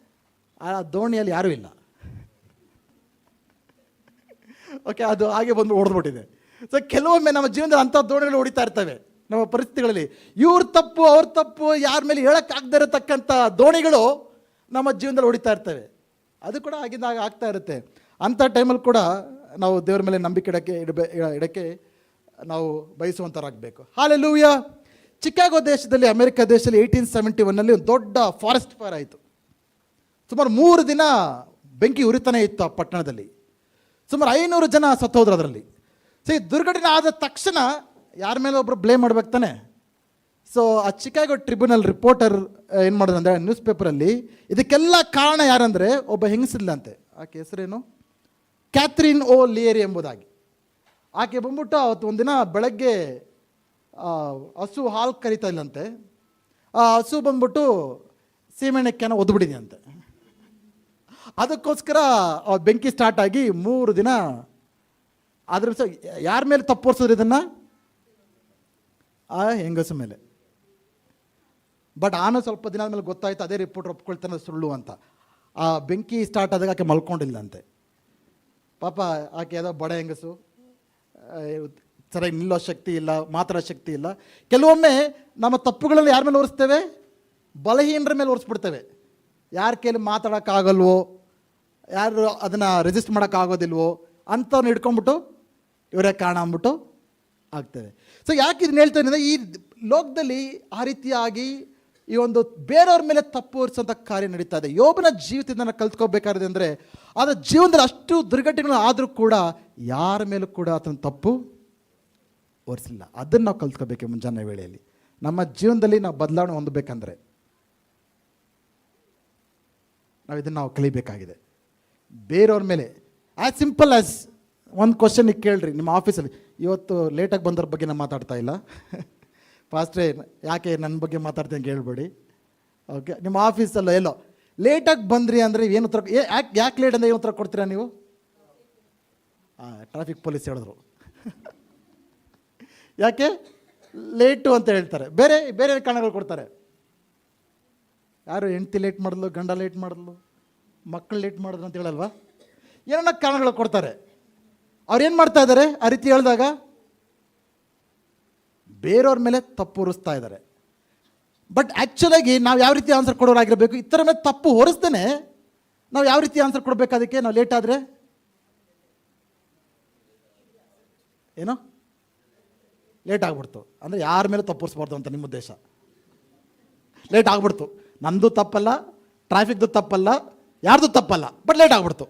[SPEAKER 1] ಆ ದೋಣಿಯಲ್ಲಿ ಯಾರೂ ಇಲ್ಲ. ಓಕೆ ಅದು ಹಾಗೆ ಬಂದು ಹೊಡೆದ್ಬಿಟ್ಟಿದೆ. ಸೊ ಕೆಲವೊಮ್ಮೆ ನಮ್ಮ ಜೀವನದಲ್ಲಿ ಅಂಥ ದೋಣಿಗಳು ಹೊಡಿತಾ ಇರ್ತವೆ. ನಮ್ಮ ಪರಿಸ್ಥಿತಿಗಳಲ್ಲಿ ಇವ್ರ ತಪ್ಪು, ಅವ್ರ ತಪ್ಪು, ಯಾರ ಮೇಲೆ ಹೇಳೋಕ್ಕಾಗದೇ ಇರತಕ್ಕಂಥ ದೋಣಿಗಳು ನಮ್ಮ ಜೀವನದಲ್ಲಿ ಹೊಡಿತಾ ಇರ್ತವೆ. ಅದು ಕೂಡ ಆಗಿದ್ದಾಗ ಆಗ್ತಾ ಇರುತ್ತೆ. ಅಂಥ ಟೈಮಲ್ಲಿ ಕೂಡ ನಾವು ದೇವರ ಮೇಲೆ ನಂಬಿಕೆ ಇಡಕ್ಕೆ, ಇಡಬೇ, ಇಡಕ್ಕೆ ನಾವು ಬಯಸುವಂಥವ್ರಾಗಬೇಕು ಹಾಲೆ ಲೂವಿಯ ಚಿಕಾಗೋ ದೇಶದಲ್ಲಿ, ಅಮೆರಿಕ ದೇಶದಲ್ಲಿ ಏಯ್ಟೀನ್ ಸೆವೆಂಟಿ ಒನ್ನಲ್ಲಿ ಒಂದು ದೊಡ್ಡ ಫಾರೆಸ್ಟ್ ಫೈರ್ ಆಯಿತು. ಸುಮಾರು ಮೂರು ದಿನ ಬೆಂಕಿ ಉರಿತಾನೆ ಇತ್ತು ಆ ಪಟ್ಟಣದಲ್ಲಿ. ಸುಮಾರು ಐನೂರು ಜನ ಸತ್ತೋದ್ರು ಅದರಲ್ಲಿ. ಸೊ ಈ ದುರ್ಘಟನೆ ಆದ ತಕ್ಷಣ ಯಾರ ಮೇಲೆ ಒಬ್ಬರು ಬ್ಲೇಮ್ ಮಾಡ್ಬೇಕು ತಾನೆ? ಸೊ ಆ ಚಿಕಾಗೋ ಟ್ರಿಬ್ಯುನಲ್ ರಿಪೋರ್ಟರ್ ಏನು ಮಾಡೋದು ಅಂದರೆ ನ್ಯೂಸ್ ಪೇಪರಲ್ಲಿ ಇದಕ್ಕೆಲ್ಲ ಕಾರಣ ಯಾರಂದರೆ, ಒಬ್ಬ ಹೆಂಗಸಿದ್ಲಂತೆ ಆಕೆ ಹೆಸರೇನು? ಕ್ಯಾಥ್ರಿನ್ ಓ ಲಿಯರಿ ಎಂಬುದಾಗಿ. ಆಕೆ ಬಂದ್ಬಿಟ್ಟು ಅವತ್ತು ಒಂದಿನ ಬೆಳಗ್ಗೆ ಹಸು ಹಾಲು ಕರಿತಾ ಇಲ್ಲಂತೆ. ಆ ಹಸು ಬಂದ್ಬಿಟ್ಟು ಸೀಮೆಣ್ಣೆಕ್ಕೆನ ಒದ್ಬಿಟ್ಟಿದೆಯಂತೆ. ಅದಕ್ಕೋಸ್ಕರ ಬೆಂಕಿ ಸ್ಟಾರ್ಟ್ ಆಗಿ ಮೂರು ದಿನ ಅದ್ರ ಯಾರ ಮೇಲೆ ತಪ್ಪೋರ್ಸಿದ್ರು ಇದನ್ನು? ಆ ಹೆಂಗಸು ಮೇಲೆ. ಬಟ್ ಆನ ಸ್ವಲ್ಪ ದಿನ ಆದಮೇಲೆ ಗೊತ್ತಾಯ್ತು ಅದೇ ರಿಪೋರ್ಟ್ ಒಪ್ಕೊಳ್ತಾನೆ ಸುಳ್ಳು ಅಂತ. ಆ ಬೆಂಕಿ ಸ್ಟಾರ್ಟ್ ಆದಾಗ ಆಕೆ ಮಲ್ಕೊಂಡಿಲ್ಲಂತೆ. ಪಾಪ ಆಕೆ ಯಾವುದೋ ಬಡ ಹೆಂಗಸು ಸರಿಯಾಗಿ ನಿಲ್ಲೋ ಶಕ್ತಿ ಇಲ್ಲ ಮಾತಾಡೋ ಶಕ್ತಿ ಇಲ್ಲ. ಕೆಲವೊಮ್ಮೆ ನಮ್ಮ ತಪ್ಪುಗಳಲ್ಲಿ ಯಾರ ಮೇಲೆ ಒರೆಸ್ತೇವೆ ಬಲಹೀನರ ಮೇಲೆ ಒರೆಸ್ಬಿಡ್ತೇವೆ ಯಾರ ಕೈಲಿ ಮಾತಾಡೋಕ್ಕಾಗಲ್ವೋ, ಯಾರು ಅದನ್ನು ರೆಜಿಸ್ಟ್ ಮಾಡೋಕ್ಕಾಗೋದಿಲ್ವೋ ಅಂಥವ್ರನ್ನ ಹಿಡ್ಕೊಂಬಿಟ್ಟು ಇವರೇ ಕಾರಣ ಅಂದ್ಬಿಟ್ಟು ಆಗ್ತದೆ ಸೊ ಯಾಕೆ ಇದನ್ನ ಹೇಳ್ತೇನೆ ಅಂದರೆ ಈ ಲೋಕದಲ್ಲಿ ಆ ರೀತಿಯಾಗಿ ಈ ಒಂದು ಬೇರೆಯವ್ರ ಮೇಲೆ ತಪ್ಪು ಹೊರಿಸೋಂಥ ಕಾರ್ಯ ನಡೀತಾ ಇದೆ. ಯೋಬನ ಜೀವಿತದಿಂದ ಕಲ್ತ್ಕೋಬೇಕಾದ್ರೆ ಅಂದರೆ ಅದರ ಜೀವನದಲ್ಲಿ ಅಷ್ಟು ದುರ್ಘಟನೆಗಳು ಆದರೂ ಕೂಡ ಯಾರ ಮೇಲೂ ಕೂಡ ಅದನ್ನು ತಪ್ಪು ಹೊರಿಸಿಲ್ಲ. ಅದನ್ನು ನಾವು ಕಲ್ತ್ಕೋಬೇಕು ಮುಂಜಾನೆ ವೇಳೆಯಲ್ಲಿ. ನಮ್ಮ ಜೀವನದಲ್ಲಿ ನಾವು ಬದಲಾವಣೆ ಹೊಂದಬೇಕಂದ್ರೆ ನಾವು ಇದನ್ನು ನಾವು ಕಲಿಬೇಕಾಗಿದೆ. ಬೇರೆಯವ್ರ ಮೇಲೆ ಆ್ಯಸ್ ಸಿಂಪಲ್ ಆ್ಯಸ್ ಒಂದು ಕ್ವಶನ್ ಕೇಳ್ರಿ, ನಿಮ್ಮ ಆಫೀಸಲ್ಲಿ ಇವತ್ತು ಲೇಟಾಗಿ ಬಂದವ್ರ ಬಗ್ಗೆ ನಾನು ಮಾತಾಡ್ತಾ ಇಲ್ಲ. ಫಾಸ್ಟ್ರೇ ಯಾಕೆ ನನ್ನ ಬಗ್ಗೆ ಮಾತಾಡ್ತೀನಿ ಹೇಳ್ಬೇಡಿ. ಓಕೆ ನಿಮ್ಮ ಆಫೀಸಲ್ಲ ಎಲ್ಲೋ. ಲೇಟಾಗಿ ಬಂದ್ರಿ ಅಂದರೆ ಏನು ಉತ್ತರ ಯಾಕೆ ಯಾಕೆ ಲೇಟ್ ಅಂದರೆ ಏನು ಉತ್ತರ ಕೊಡ್ತೀರಾ ನೀವು? ಟ್ರಾಫಿಕ್ ಪೊಲೀಸ್ ಹೇಳಿದ್ರು. [LAUGHS] ಯಾಕೆ? ಲೇಟು ಅಂತ ಹೇಳ್ತಾರೆ. ಬೇರೆ ಬೇರೆ ಕಾರಣಗಳು ಕೊಡ್ತಾರೆ. ಯಾರು ಹೆಂಡ್ತಿ ಲೇಟ್ ಮಾಡಿದ್ಲು, ಗಂಡ ಲೇಟ್ ಮಾಡಿದ್ಲು ಮಕ್ಕಳು ಲೇಟ್ ಮಾಡಿದ್ರು ಅಂತ ಹೇಳಲ್ವಾ? ಏನನ್ನ ಕಾರಣಗಳು ಕೊಡ್ತಾರೆ? ಅವ್ರು ಏನು ಮಾಡ್ತಾ ಇದ್ದಾರೆ? ಆ ರೀತಿ ಹೇಳಿದಾಗ ಬೇರೆಯವ್ರ ಮೇಲೆ ತಪ್ಪು ಹೊರಿಸ್ತಾ ಇದ್ದಾರೆ. ಬಟ್ ಆ್ಯಕ್ಚುಲಾಗಿ ನಾವು ಯಾವ ರೀತಿ ಆನ್ಸರ್ ಕೊಡೋರಾಗಿರಬೇಕು? ಇತರ ಮೇಲೆ ತಪ್ಪು ಹೊರಿಸ್ತೇನೆ. ನಾವು ಯಾವ ರೀತಿ ಆನ್ಸರ್ ಕೊಡಬೇಕು ಅದಕ್ಕೆ? ನಾವು ಲೇಟ್ ಆದರೆ? ಏನೋ? ಲೇಟ್ ಆಗ್ಬಿಡ್ತು. ಅಂದರೆ ಯಾರ ಮೇಲೆ ತಪ್ಪು ಹೊರಿಸ್ಬಾರ್ದು ಅಂತ ನಿಮ್ಮ ಉದ್ದೇಶ? ಲೇಟ್ ಆಗ್ಬಿಡ್ತು. ನಂದು ತಪ್ಪಲ್ಲ ಟ್ರಾಫಿಕ್ದು ತಪ್ಪಲ್ಲ, ಯಾರ್ದು ತಪ್ಪಲ್ಲ ಬಟ್ ಲೇಟ್ ಆಗ್ಬಿಡ್ತು.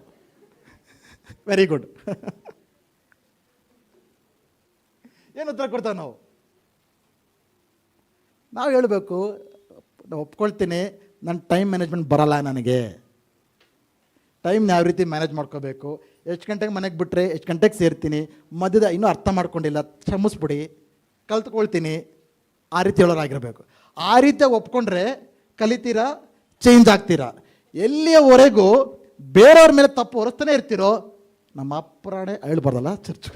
[SPEAKER 1] ವೆರಿ ಗುಡ್ [LAUGHS] ಏನು ಉತ್ತರ ಕೊಡ್ತೇವೆ ನಾವು? ನಾವು ಹೇಳಬೇಕು ಒಪ್ಕೊಳ್ತೀನಿ ನನ್ನ ಟೈಮ್ ಮ್ಯಾನೇಜ್ಮೆಂಟ್ ಬರಲ್ಲ ನನಗೆ. ಟೈಮ್ನ ಯಾವ ರೀತಿ ಮ್ಯಾನೇಜ್ ಮಾಡ್ಕೋಬೇಕು? ಎಷ್ಟು ಗಂಟೆಗೆ ಮನೆಗೆ ಬಿಟ್ಟರೆ ಎಷ್ಟು ಗಂಟೆಗೆ ಸೇರ್ತೀನಿ? ಮಧ್ಯದ ಇನ್ನೂ ಅರ್ಥ ಮಾಡ್ಕೊಂಡಿಲ್ಲ ಕ್ಷಮಿಸ್ಬಿಡಿ ಕಲ್ತ್ಕೊಳ್ತೀನಿ, ಆ ರೀತಿ ಹೇಳೋರಾಗಿರಬೇಕು. ಆ ರೀತಿ ಒಪ್ಕೊಂಡ್ರೆ ಕಲಿತೀರಾ ಚೇಂಜ್ ಆಗ್ತೀರಾ? ಎಲ್ಲಿಯವರೆಗೂ ಬೇರೆಯವ್ರ ಮೇಲೆ ತಪ್ಪು ಹೊರಸ್ತಾನೆ ಇರ್ತೀರೋ, ನಮ್ಮ ಅಪ್ರಾಣೆ ಹೇಳ್ಬಾರ್ದಲ್ಲ ಚರ್ಚ್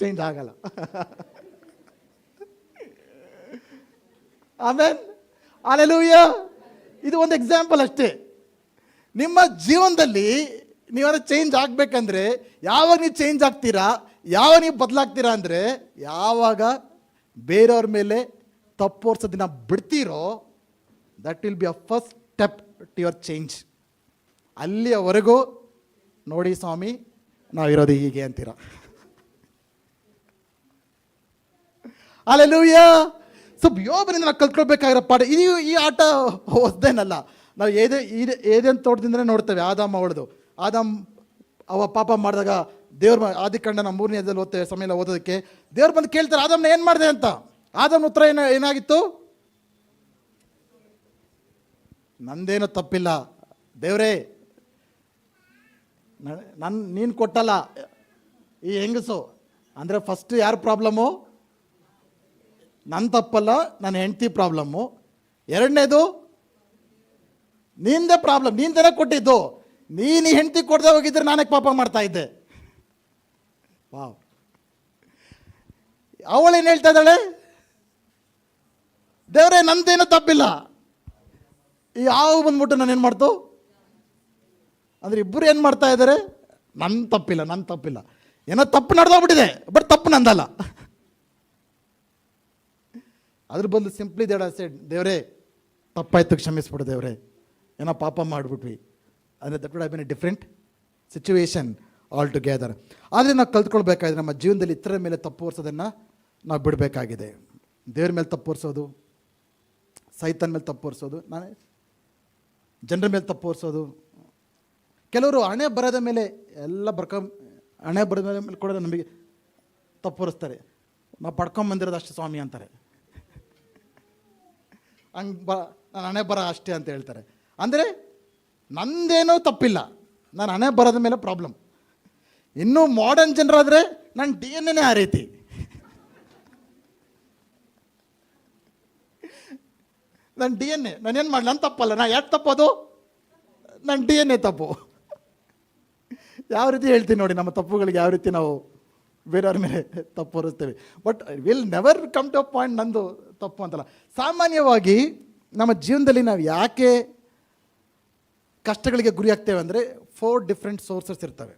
[SPEAKER 1] ಚೇಂಜ್ ಆಗಲ್ಲ. ಆಮೇಲೆ ಅಲೆಲೂಯ ಇದು ಒಂದು ಎಕ್ಸಾಂಪಲ್ ಅಷ್ಟೇ. ನಿಮ್ಮ ಜೀವನದಲ್ಲಿ ನೀವೇನೋ ಚೇಂಜ್ ಆಗಬೇಕಂದ್ರೆ, ಯಾವಾಗ ನೀವು ಚೇಂಜ್ ಆಗ್ತೀರಾ, ಯಾವಾಗ ನೀವು ಬದಲಾಗ್ತೀರಾ ಅಂದರೆ, ಯಾವಾಗ ಬೇರೆಯವ್ರ ಮೇಲೆ ತಪ್ಪೋರ್ಸೋದನ್ನ ಬಿಡ್ತೀರೋ that will be a first step to your change ಅಲ್ಲಿಯವರೆಗೂ ನೋಡಿ ಸ್ವಾಮಿ, ನಾವಿರೋದು ಹೀಗೆ ಅಂತೀರ. ಅಲ್ಲೆಲೂಯ ಸೊ ಯೋಬನಿಂದ ನಾವು ಕಲ್ತ್ಕೊಳ್ಬೇಕಾಗಿರೋ ಪಾಠ ಇದು ಈ ಆಟ ಹೊಸದೇನಲ್ಲ. ನಾವು ಏದೇ ಇದೆ ಏದೇನು ತೋಟದಿಂದಲೇ ನೋಡ್ತೇವೆ, ಆದಾಮ ಅವಳದು. ಆದಾಮ್ ಅವ ಪಾಪ ಮಾಡಿದಾಗ ದೇವ್ರ ಆದಿಕಂಡನ ಮೂರನೇ ಅದಲ್ಲಿ ಓದ್ತೇವೆ ಸಮಯ ಓದೋದಕ್ಕೆ. ದೇವ್ರು ಬಂದು ಕೇಳ್ತಾರೆ, ಆದಮ್ನ ಏನು ಮಾಡಿದೆ ಅಂತ? ಆದಮ್ನ ಉತ್ತರ ಏನು, ಏನಾಗಿತ್ತು? ನಂದೇನು ತಪ್ಪಿಲ್ಲ. ದೇವ್ರೇ ನನ್ನ ನೀನು ಕೊಟ್ಟಲ್ಲ. ಈ ಹೆಂಗಸು, ಅಂದರೆ ಫಸ್ಟ್ ಯಾರು ಪ್ರಾಬ್ಲಮ್ಮು ನನ್ನ ತಪ್ಪಲ್ಲ ನನ್ನ ಹೆಂಡತಿ ಪ್ರಾಬ್ಲಮ್ಮು. ಎರಡನೇದು, ನಿಂದೆ ಪ್ರಾಬ್ಲಮ್, ನೀನು ತಾನೇ ಕೊಟ್ಟಿದ್ದು. ನೀನು ಹೆಂಡತಿ ಕೊಡದೆ ಹೋಗಿದ್ರೆ ನಾನಕ್ಕೆ ಪಾಪ ಮಾಡ್ತಾ ಇದ್ದೆ. ವಾವ್. ಅವಳೇನು ಹೇಳ್ತಾ ಇದ್ದಾಳೆ? ದೇವರೇ, ನಂದೇನು ತಪ್ಪಿಲ್ಲ. ಯಾವ ಬಂದ್ಬಿಟ್ಟು ನಾನು ಏನು ಮಾಡ್ತು? ಅಂದರೆ ಇಬ್ಬರು ಏನು ಮಾಡ್ತಾ ಇದ್ದಾರೆ ನನ್ನ ತಪ್ಪಿಲ್ಲ ನನ್ನ ತಪ್ಪಿಲ್ಲ. ಏನೋ ತಪ್ಪು ನಡೆದೋಗ್ಬಿಟ್ಟಿದೆ, ಬಟ್ ತಪ್ಪು ನಂದಲ್ಲ. ಅದ್ರ ಬದಲು ಸಿಂಪ್ಲಿ ದೇಡ ಸೆಡ್ ದೇವರೇ ತಪ್ಪಾಯ್ತು ಕ್ಷಮಿಸ್ಬಿಡು ದೇವರೇ. ಏನೋ ಪಾಪ ಮಾಡಿಬಿಟ್ವಿ. ಅಂದರೆ that would have been a different situation all together ಆದರೆ ನಾವು ಕಲ್ತ್ಕೊಳ್ಬೇಕಾದ್ರೆ ನಮ್ಮ ಜೀವನದಲ್ಲಿ ಇತರ ಮೇಲೆ ತಪ್ಪು ಹೊರಿಸೋದನ್ನು ನಾವು ಬಿಡಬೇಕಾಗಿದೆ. ದೇವ್ರ ಮೇಲೆ ತಪ್ಪು ಹೊರಿಸೋದು ಸೈತನ್ ಮೇಲೆ ತಪ್ಪು ಹೊರಿಸೋದು ನಾನೇ ಜನರ ಮೇಲೆ ತಪ್ಪು ಹೊರಿಸೋದು ಕೆಲವರು ಹಣೆ ಬರದ ಮೇಲೆ ಎಲ್ಲ ಬರ್ಕೊ ಹಣೆ ಬರೋದ ಮೇಲೆ ಕೂಡ ನಮಗೆ ತಪ್ಪು ಹೊರಿಸ್ತಾರೆ ನಾವು ಪಡ್ಕೊಂಬಂದಿರೋದು ಅಷ್ಟು ಸ್ವಾಮಿ ಅಂತಾರೆ. ಹಂಗೆ ಬ, ನಾನು ಹಣೆ ಬರ ಅಷ್ಟೇ ಅಂತ ಹೇಳ್ತಾರೆ. ಅಂದರೆ ನಂದೇನೋ ತಪ್ಪಿಲ್ಲ. ನಾನು ಹಣೆ ಬರೋದ ಮೇಲೆ ಪ್ರಾಬ್ಲಮ್ ಇನ್ನೂ ಮಾಡರ್ನ್ ಜನರಾದರೆ ನನ್ನ ಡಿ ಎನ್ ಎನೇ ಆ ರೀತಿ ನನ್ನ ಡಿ ಎನ್ ಎ ನಾನೇನು ಮಾಡಲಿ? ನನ್ನ ತಪ್ಪಲ್ಲ. ನಾ ಯಾಕೆ ತಪ್ಪೋದು ನನ್ನ ಡಿ ಎನ್ ಎ ತಪ್ಪು. ಯಾವ ರೀತಿ ಹೇಳ್ತೀನಿ ನೋಡಿ ನಮ್ಮ ತಪ್ಪುಗಳಿಗೆ ಯಾವ ರೀತಿ ನಾವು ಬೇರೆಯವ್ರ ಮೇಲೆ ತಪ್ಪು ಹೊರಿಸ್ತೇವೆ but will never come to a point ನಂದು ತಪ್ಪು ಅಂತಲ್ಲ. ಸಾಮಾನ್ಯವಾಗಿ ನಮ್ಮ ಜೀವನದಲ್ಲಿ ನಾವು ಯಾಕೆ ಕಷ್ಟಗಳಿಗೆ ಗುರಿ ಆಗ್ತೇವೆ ಅಂದರೆ ಫೋರ್ ಡಿಫ್ರೆಂಟ್ ಸೋರ್ಸಸ್ ಇರ್ತವೆ.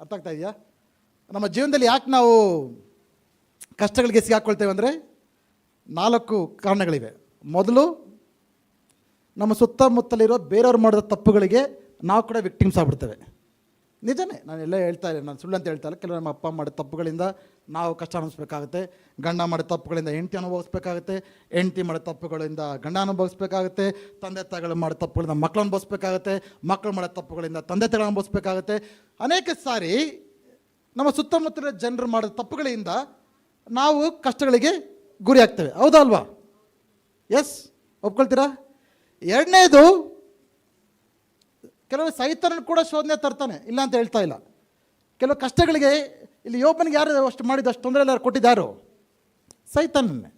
[SPEAKER 1] ಅರ್ಥ ಆಗ್ತಾ ಇದೆಯಾ? ನಮ್ಮ ಜೀವನದಲ್ಲಿ ಯಾಕೆ ನಾವು ಕಷ್ಟಗಳಿಗೆ ಸಿಗಾಕೊಳ್ತೇವೆ ಅಂದರೆ ನಾಲ್ಕು ಕಾರಣಗಳಿವೆ. ಮೊದಲು ನಮ್ಮ ಸುತ್ತಮುತ್ತಲಿರೋ ಬೇರೆಯವ್ರು ಮಾಡಿದ ತಪ್ಪುಗಳಿಗೆ ನಾವು ಕೂಡ ವಿಕ್ಟಿಮ್ಸ್ ಆಗ್ಬಿಡ್ತೇವೆ. ನಿಜನೇ, ನಾನು ಎಲ್ಲ ಹೇಳ್ತಾ ಇಲ್ಲ ನಾನು ಸುಳ್ಳು ಅಂತ ಹೇಳ್ತಾ ಇಲ್ಲ. ಕೆಲವು ನಮ್ಮ ಅಪ್ಪ ಮಾಡಿದ ತಪ್ಪುಗಳಿಂದ ನಾವು ಕಷ್ಟ ಅನುಭವಿಸ್ಬೇಕಾಗುತ್ತೆ. ಗಂಡ ಮಾಡಿದ ತಪ್ಪುಗಳಿಂದ ಹೆಂಡತಿ ಅನುಭವಿಸ್ಬೇಕಾಗುತ್ತೆ. ಹೆಂಡತಿ ಮಾಡಿದ ತಪ್ಪುಗಳಿಂದ ಗಂಡ ಅನುಭವಿಸ್ಬೇಕಾಗುತ್ತೆ. ತಂದೆ ತಾಯಿಗಳು ಮಾಡಿದ ತಪ್ಪುಗಳಿಂದ ಮಕ್ಕಳು ಅನುಭವಿಸ್ಬೇಕಾಗುತ್ತೆ. ಮಕ್ಕಳು ಮಾಡಿದ ತಪ್ಪುಗಳಿಂದ ತಂದೆ ತಾಯಿಗಳು ಅನುಭವಿಸ್ಬೇಕಾಗುತ್ತೆ. ಅನೇಕ ಸಾರಿ ನಮ್ಮ ಸುತ್ತಮುತ್ತಲಿನ ಜನರು ಮಾಡಿದ ತಪ್ಪುಗಳಿಂದ ನಾವು ಕಷ್ಟಗಳಿಗೆ ಗುರಿ ಆಗ್ತೇವೆ ಹೌದಾ ಅಲ್ವಾ ಎಸ್ ಒಪ್ಕೊಳ್ತೀರಾ? ಎರಡನೇದು ಕೆಲವು ಸೈತನನ್ನು ಕೂಡ ಶೋಧನೆ ತರ್ತಾನೆ, ಇಲ್ಲ ಅಂತ ಹೇಳ್ತಾ ಇಲ್ಲ. ಕೆಲವು ಕಷ್ಟಗಳಿಗೆ ಇಲ್ಲಿ ಯೋಬನಿಗೆ ಯಾರು ಅಷ್ಟು ಮಾಡಿದ ಅಷ್ಟು ತೊಂದರೆ ಎಲ್ಲ ಕೊಟ್ಟಿದ್ದಾರು ಸೈತನನ್ನೇ.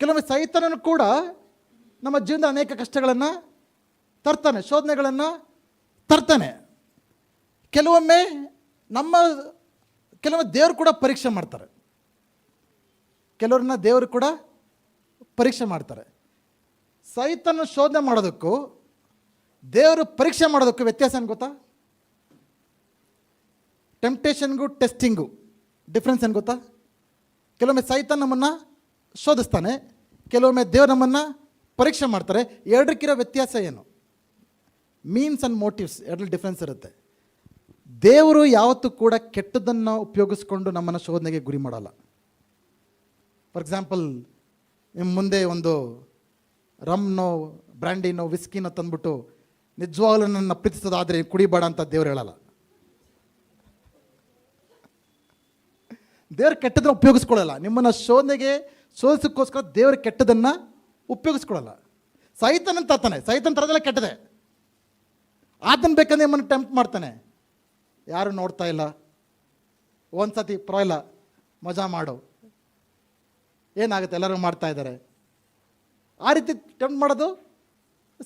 [SPEAKER 1] ಕೆಲವೊಮ್ಮೆ ಸೈತನನ್ನು ಕೂಡ ನಮ್ಮ ಜೀವನದ ಅನೇಕ ಕಷ್ಟಗಳನ್ನು ತರ್ತಾನೆ, ಶೋಧನೆಗಳನ್ನು ತರ್ತಾನೆ. ಕೆಲವೊಮ್ಮೆ ನಮ್ಮ, ಕೆಲವೊಮ್ಮೆ ದೇವರು ಕೂಡ ಪರೀಕ್ಷೆ ಮಾಡ್ತಾರೆ. ಕೆಲವ್ರನ್ನ ದೇವರು ಕೂಡ ಪರೀಕ್ಷೆ ಮಾಡ್ತಾರೆ. ಸೈತನ ಶೋಧನೆ ಮಾಡೋದಕ್ಕೂ ದೇವರು ಪರೀಕ್ಷೆ ಮಾಡೋದಕ್ಕೂ ವ್ಯತ್ಯಾಸ ಏನು ಗೊತ್ತಾ? ಟೆಂಪ್ಟೇಷನ್ಗೂ ಟೆಸ್ಟಿಂಗು ಡಿಫ್ರೆನ್ಸ್ ಏನು ಗೊತ್ತಾ? ಕೆಲವೊಮ್ಮೆ ಸೈತ ನಮ್ಮನ್ನು ಶೋಧಿಸ್ತಾನೆ, ಕೆಲವೊಮ್ಮೆ ದೇವರು ನಮ್ಮನ್ನು ಪರೀಕ್ಷೆ ಮಾಡ್ತಾರೆ. ಎರಡಕ್ಕಿರೋ ವ್ಯತ್ಯಾಸ ಏನು? ಮೀನ್ಸ್ ಆ್ಯಂಡ್ ಮೋಟಿವ್ಸ್ ಎರಡರಲ್ಲಿ ಡಿಫ್ರೆನ್ಸ್ ಇರುತ್ತೆ. ದೇವರು ಯಾವತ್ತೂ ಕೂಡ ಕೆಟ್ಟದನ್ನು ಉಪಯೋಗಿಸ್ಕೊಂಡು ನಮ್ಮನ್ನು ಶೋಧನೆಗೆ ಗುರಿ ಮಾಡಲ್ಲ. ಫಾರ್ ಎಕ್ಸಾಂಪಲ್ ನಿಮ್ಮ ಮುಂದೆ ಒಂದು ರಮ್ನೋ ಬ್ರ್ಯಾಂಡಿನೋ ವಿಸ್ಕಿನೋ ತಂದ್ಬಿಟ್ಟು ನಿಜವಾಗ್ಲೂ ನನ್ನ ಪ್ರೀತಿಸೋದಾದರೆ ಕುಡಿಬೇಡ ಅಂತ ದೇವ್ರು ಹೇಳಲ್ಲ. ದೇವ್ರ ಕೆಟ್ಟದನ್ನು ಉಪಯೋಗಿಸ್ಕೊಳ್ಳಲ್ಲ. ನಿಮ್ಮನ್ನು ಶೋಧನೆಗೆ ಶೋಧಿಸೋಕ್ಕೋಸ್ಕರ ದೇವ್ರ ಕೆಟ್ಟದನ್ನು ಉಪಯೋಗಿಸ್ಕೊಳ್ಳಲ್ಲ. ಸೈತನ ತರ್ತಾನೆ ಸೈತನ್ ತರದೆಲ್ಲ ಕೆಟ್ಟದೆ ಆತನ ಬೇಕಂದ್ರೆ ನಿಮ್ಮನ್ನು ಟೆಂಪ್ಟ್ ಮಾಡ್ತಾನೆ. ಯಾರು ನೋಡ್ತಾ ಇಲ್ಲ? ಒಂದು ಸತಿ ಪರವಾಗಿಲ್ಲ, ಮಜಾ ಮಾಡು. ಏನಾಗುತ್ತೆ? ಎಲ್ಲರೂ ಮಾಡ್ತಾ ಇದ್ದಾರೆ. ಆ ರೀತಿ ಟೆಂಪ್ಟ್ ಮಾಡೋದು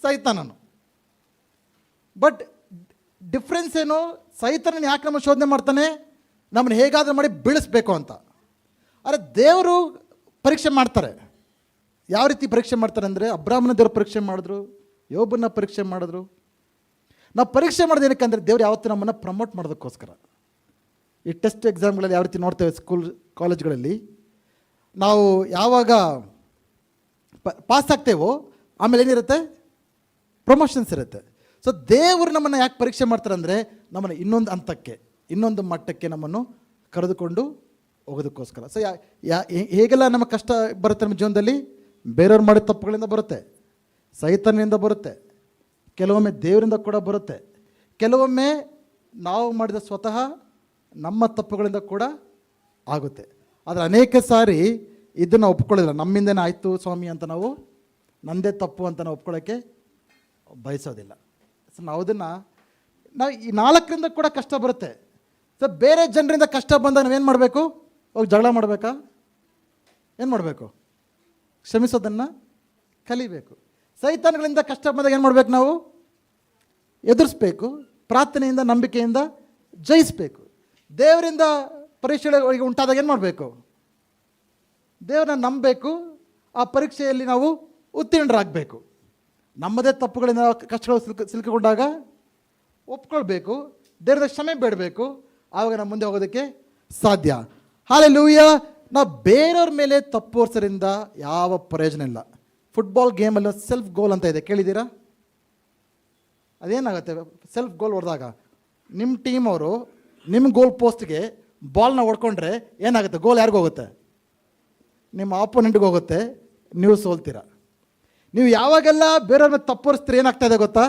[SPEAKER 1] ಸೈತಾನನು. ಬಟ್ ಡಿಫ್ರೆನ್ಸ್ ಏನು? ಸೈತನನ್ನು ಯಾಕೆ ನಮ್ಮ ಶೋಧನೆ ಮಾಡ್ತಾನೆ? ನಮ್ಮನ್ನು ಹೇಗಾದರೂ ಮಾಡಿ ಬೀಳಿಸ್ಬೇಕು ಅಂತ. ಆದರೆ ದೇವರು ಪರೀಕ್ಷೆ ಮಾಡ್ತಾರೆ. ಯಾವ ರೀತಿ ಪರೀಕ್ಷೆ ಮಾಡ್ತಾರೆ ಅಂದರೆ ಅಬ್ರಾಹ್ಮಣ ದೇವರು ಪರೀಕ್ಷೆ ಮಾಡಿದ್ರು, ಯೋಬನ್ನ ಪರೀಕ್ಷೆ ಮಾಡಿದ್ರು. ನಾವು ಪರೀಕ್ಷೆ ಮಾಡೋದು ಏನಕ್ಕೆ ಅಂದರೆ ದೇವ್ರು ಯಾವತ್ತೂ ನಮ್ಮನ್ನು ಪ್ರಮೋಟ್ ಮಾಡೋದಕ್ಕೋಸ್ಕರ. ಈ ಟೆಸ್ಟ್ ಎಕ್ಸಾಮ್ಗಳಲ್ಲಿ ಯಾವ ರೀತಿ ನೋಡ್ತೇವೆ ಸ್ಕೂಲ್ ಕಾಲೇಜ್ಗಳಲ್ಲಿ ನಾವು ಯಾವಾಗ ಪಾಸ್ ಆಗ್ತೇವೋ, ಆಮೇಲೆ ಏನಿರುತ್ತೆ? ಪ್ರಮೋಷನ್ಸ್ ಇರುತ್ತೆ. ಸೊ ದೇವರು ನಮ್ಮನ್ನು ಯಾಕೆ ಪರೀಕ್ಷೆ ಮಾಡ್ತಾರೆ ಅಂದರೆ ನಮ್ಮನ್ನು ಇನ್ನೊಂದು ಹಂತಕ್ಕೆ, ಇನ್ನೊಂದು ಮಟ್ಟಕ್ಕೆ ನಮ್ಮನ್ನು ಕರೆದುಕೊಂಡು ಹೋಗೋದಕ್ಕೋಸ್ಕರ. ಸೊ ಯಾ ಹೇಗೆಲ್ಲ ನಮ್ಮ ಕಷ್ಟ ಬರುತ್ತೆ ನಮ್ಮ ಜೀವನದಲ್ಲಿ? ಬೇರೆಯವ್ರು ಮಾಡಿದ ತಪ್ಪುಗಳಿಂದ ಬರುತ್ತೆ ಸೈತನ್ಯದಿಂದ ಬರುತ್ತೆ, ಕೆಲವೊಮ್ಮೆ ದೇವರಿಂದ ಕೂಡ ಬರುತ್ತೆ, ಕೆಲವೊಮ್ಮೆ ನಾವು ಮಾಡಿದ ಸ್ವತಃ ನಮ್ಮ ತಪ್ಪುಗಳಿಂದ ಕೂಡ ಆಗುತ್ತೆ. ಆದರೆ ಅನೇಕ ಸಾರಿ ಇದನ್ನು ಒಪ್ಕೊಳ್ಳೋದಿಲ್ಲ ನಮ್ಮಿಂದನೇ ಆಯಿತು ಸ್ವಾಮಿ ಅಂತ ನಾವು, ನಂದೇ ತಪ್ಪು ಅಂತ ನಾವು ಒಪ್ಕೊಳ್ಳೋಕ್ಕೆ ಬಯಸೋದಿಲ್ಲ. ನಾವು ಅದನ್ನು ನಾವು ಈ ನಾಲ್ಕರಿಂದ ಕೂಡ ಕಷ್ಟ ಬರುತ್ತೆ. ಸೊ ಬೇರೆ ಜನರಿಂದ ಕಷ್ಟ ಬಂದಾಗ ನಾವೇನು ಮಾಡಬೇಕು? ಹೋಗಿ ಜಗಳ ಮಾಡಬೇಕಾ? ಏನು ಮಾಡಬೇಕು? ಕ್ಷಮಿಸೋದನ್ನು ಕಲಿಬೇಕು. ಸೈತಾನಗಳಿಂದ ಕಷ್ಟ ಬಂದಾಗ ಏನು ಮಾಡಬೇಕು ನಾವು? ಎದುರಿಸ್ಬೇಕು, ಪ್ರಾರ್ಥನೆಯಿಂದ, ನಂಬಿಕೆಯಿಂದ ಜಯಿಸಬೇಕು. ದೇವರಿಂದ ಪರೀಕ್ಷೆಗಳಿಗೆ ಉಂಟಾದಾಗ ಏನು ಮಾಡಬೇಕು? ದೇವರನ್ನ ನಂಬಬೇಕು, ಆ ಪರೀಕ್ಷೆಯಲ್ಲಿ ನಾವು ಉತ್ತೀರ್ಣರಾಗಬೇಕು. ನಮ್ಮದೇ ತಪ್ಪುಗಳಿಂದ ಕಷ್ಟಗಳು ಸಿಲ್ಕ, ಸಿಲುಕಿಕೊಂಡಾಗ ಒಪ್ಕೊಳ್ಬೇಕು, ದೇವರ ಕ್ಷಮೆ ಬೇಡಬೇಕು, ಆವಾಗ ನಾವು ಮುಂದೆ ಹೋಗೋದಕ್ಕೆ ಸಾಧ್ಯ. ಹಾಲೆ ಲೂಯ್ಯ ನಾವು ಬೇರೆಯವ್ರ ಮೇಲೆ ತಪ್ಪು ಹೊರ್ಸೋದ್ರಿಂದ ಯಾವ ಪ್ರಯೋಜನ ಇಲ್ಲ. ಫುಟ್ಬಾಲ್ ಗೇಮಲ್ಲಿ ಸೆಲ್ಫ್ ಗೋಲ್ ಅಂತ ಇದೆ, ಕೇಳಿದ್ದೀರಾ? ಅದೇನಾಗುತ್ತೆ? ಸೆಲ್ಫ್ ಗೋಲ್ ಹೊಡೆದಾಗ ನಿಮ್ಮ ಟೀಮ್ ಅವರು ನಿಮ್ಮ ಗೋಲ್ ಪೋಸ್ಟ್ಗೆ ಬಾಲ್ನ ಹೊಡ್ಕೊಂಡ್ರೆ ಏನಾಗುತ್ತೆ? ಗೋಲ್ ಯಾರಿಗೂ ಹೋಗುತ್ತೆ ನಿಮ್ಮ ಆಪೋನೆಂಟ್ಗೆ ಹೋಗುತ್ತೆ. ನೀವು ಸೋಲ್ತೀರ? ನೀವು ಯಾವಾಗೆಲ್ಲ ಬೇರೆಯವ್ರ ಮೇಲೆ ಏನಾಗ್ತಾಯಿದೆ ಗೊತ್ತಾ?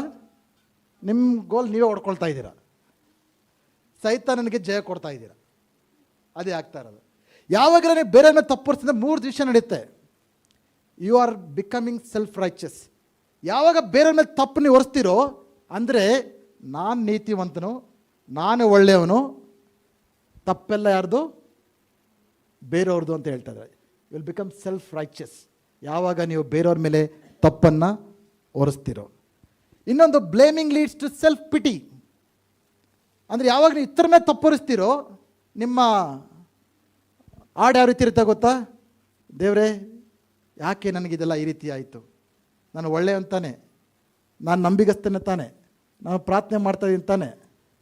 [SPEAKER 1] ನಿಮ್ಮ ಗೋಲ್ ನೀವೇ ಹೊಡ್ಕೊಳ್ತಾ ಇದ್ದೀರ. ಸಹಿತ ನನಗೆ ಜಯ ಕೊಡ್ತಾ ಇದ್ದೀರ. ಅದೇ ಆಗ್ತಾ ಇರೋದು. ಯಾವಾಗೆಲ್ಲ ನೀವು ಬೇರೆ ಮೇಲೆ ತಪ್ಪು ಮೂರು ದಿವಸ ನಡೆಯುತ್ತೆ you are becoming self righteous ಯಾವಾಗ ಬೇರೆಯವ್ರ ಮೇಲೆ ತಪ್ಪು ನೀವು ಒರೆಸ್ತೀರೋ, ಅಂದರೆ ನಾನು ನೀತಿವಂತನು, ನಾನು ಒಳ್ಳೆಯವನು, ತಪ್ಪೆಲ್ಲ ಯಾರ್ದು? ಬೇರೆಯವ್ರದ್ದು ಅಂತ ಹೇಳ್ತಾರೆ ವಿಲ್ ಬಿಕಮ್ ಸೆಲ್ಫ್ ರೈಚಸ್ ಯಾವಾಗ ನೀವು ಬೇರೆಯವ್ರ ಮೇಲೆ ತಪ್ಪನ್ನು ಒರೆಸ್ತಿರೋ. ಇನ್ನೊಂದು blaming leads to self pity ಅಂದರೆ ಯಾವಾಗ ನೀವು ಇತರ ಮೇಲೆ ತಪ್ಪು ಹೊರಿಸ್ತೀರೋ ನಿಮ್ಮ ಹಾಡು ಯಾವ ರೀತಿ ಇರುತ್ತೆ ಗೊತ್ತಾ? ದೇವರೇ, ಯಾಕೆ ನನಗಿದೆಲ್ಲ ಈ ರೀತಿ ಆಯಿತು? ನಾನು ಒಳ್ಳೆಯವಂತಾನೆ ನಾನು ನಂಬಿಗಸ್ತೇನೆ ತಾನೆ. ನಾನು ಪ್ರಾರ್ಥನೆ ಮಾಡ್ತಾ ಇದ್ದೀನಿ ತಾನೆ.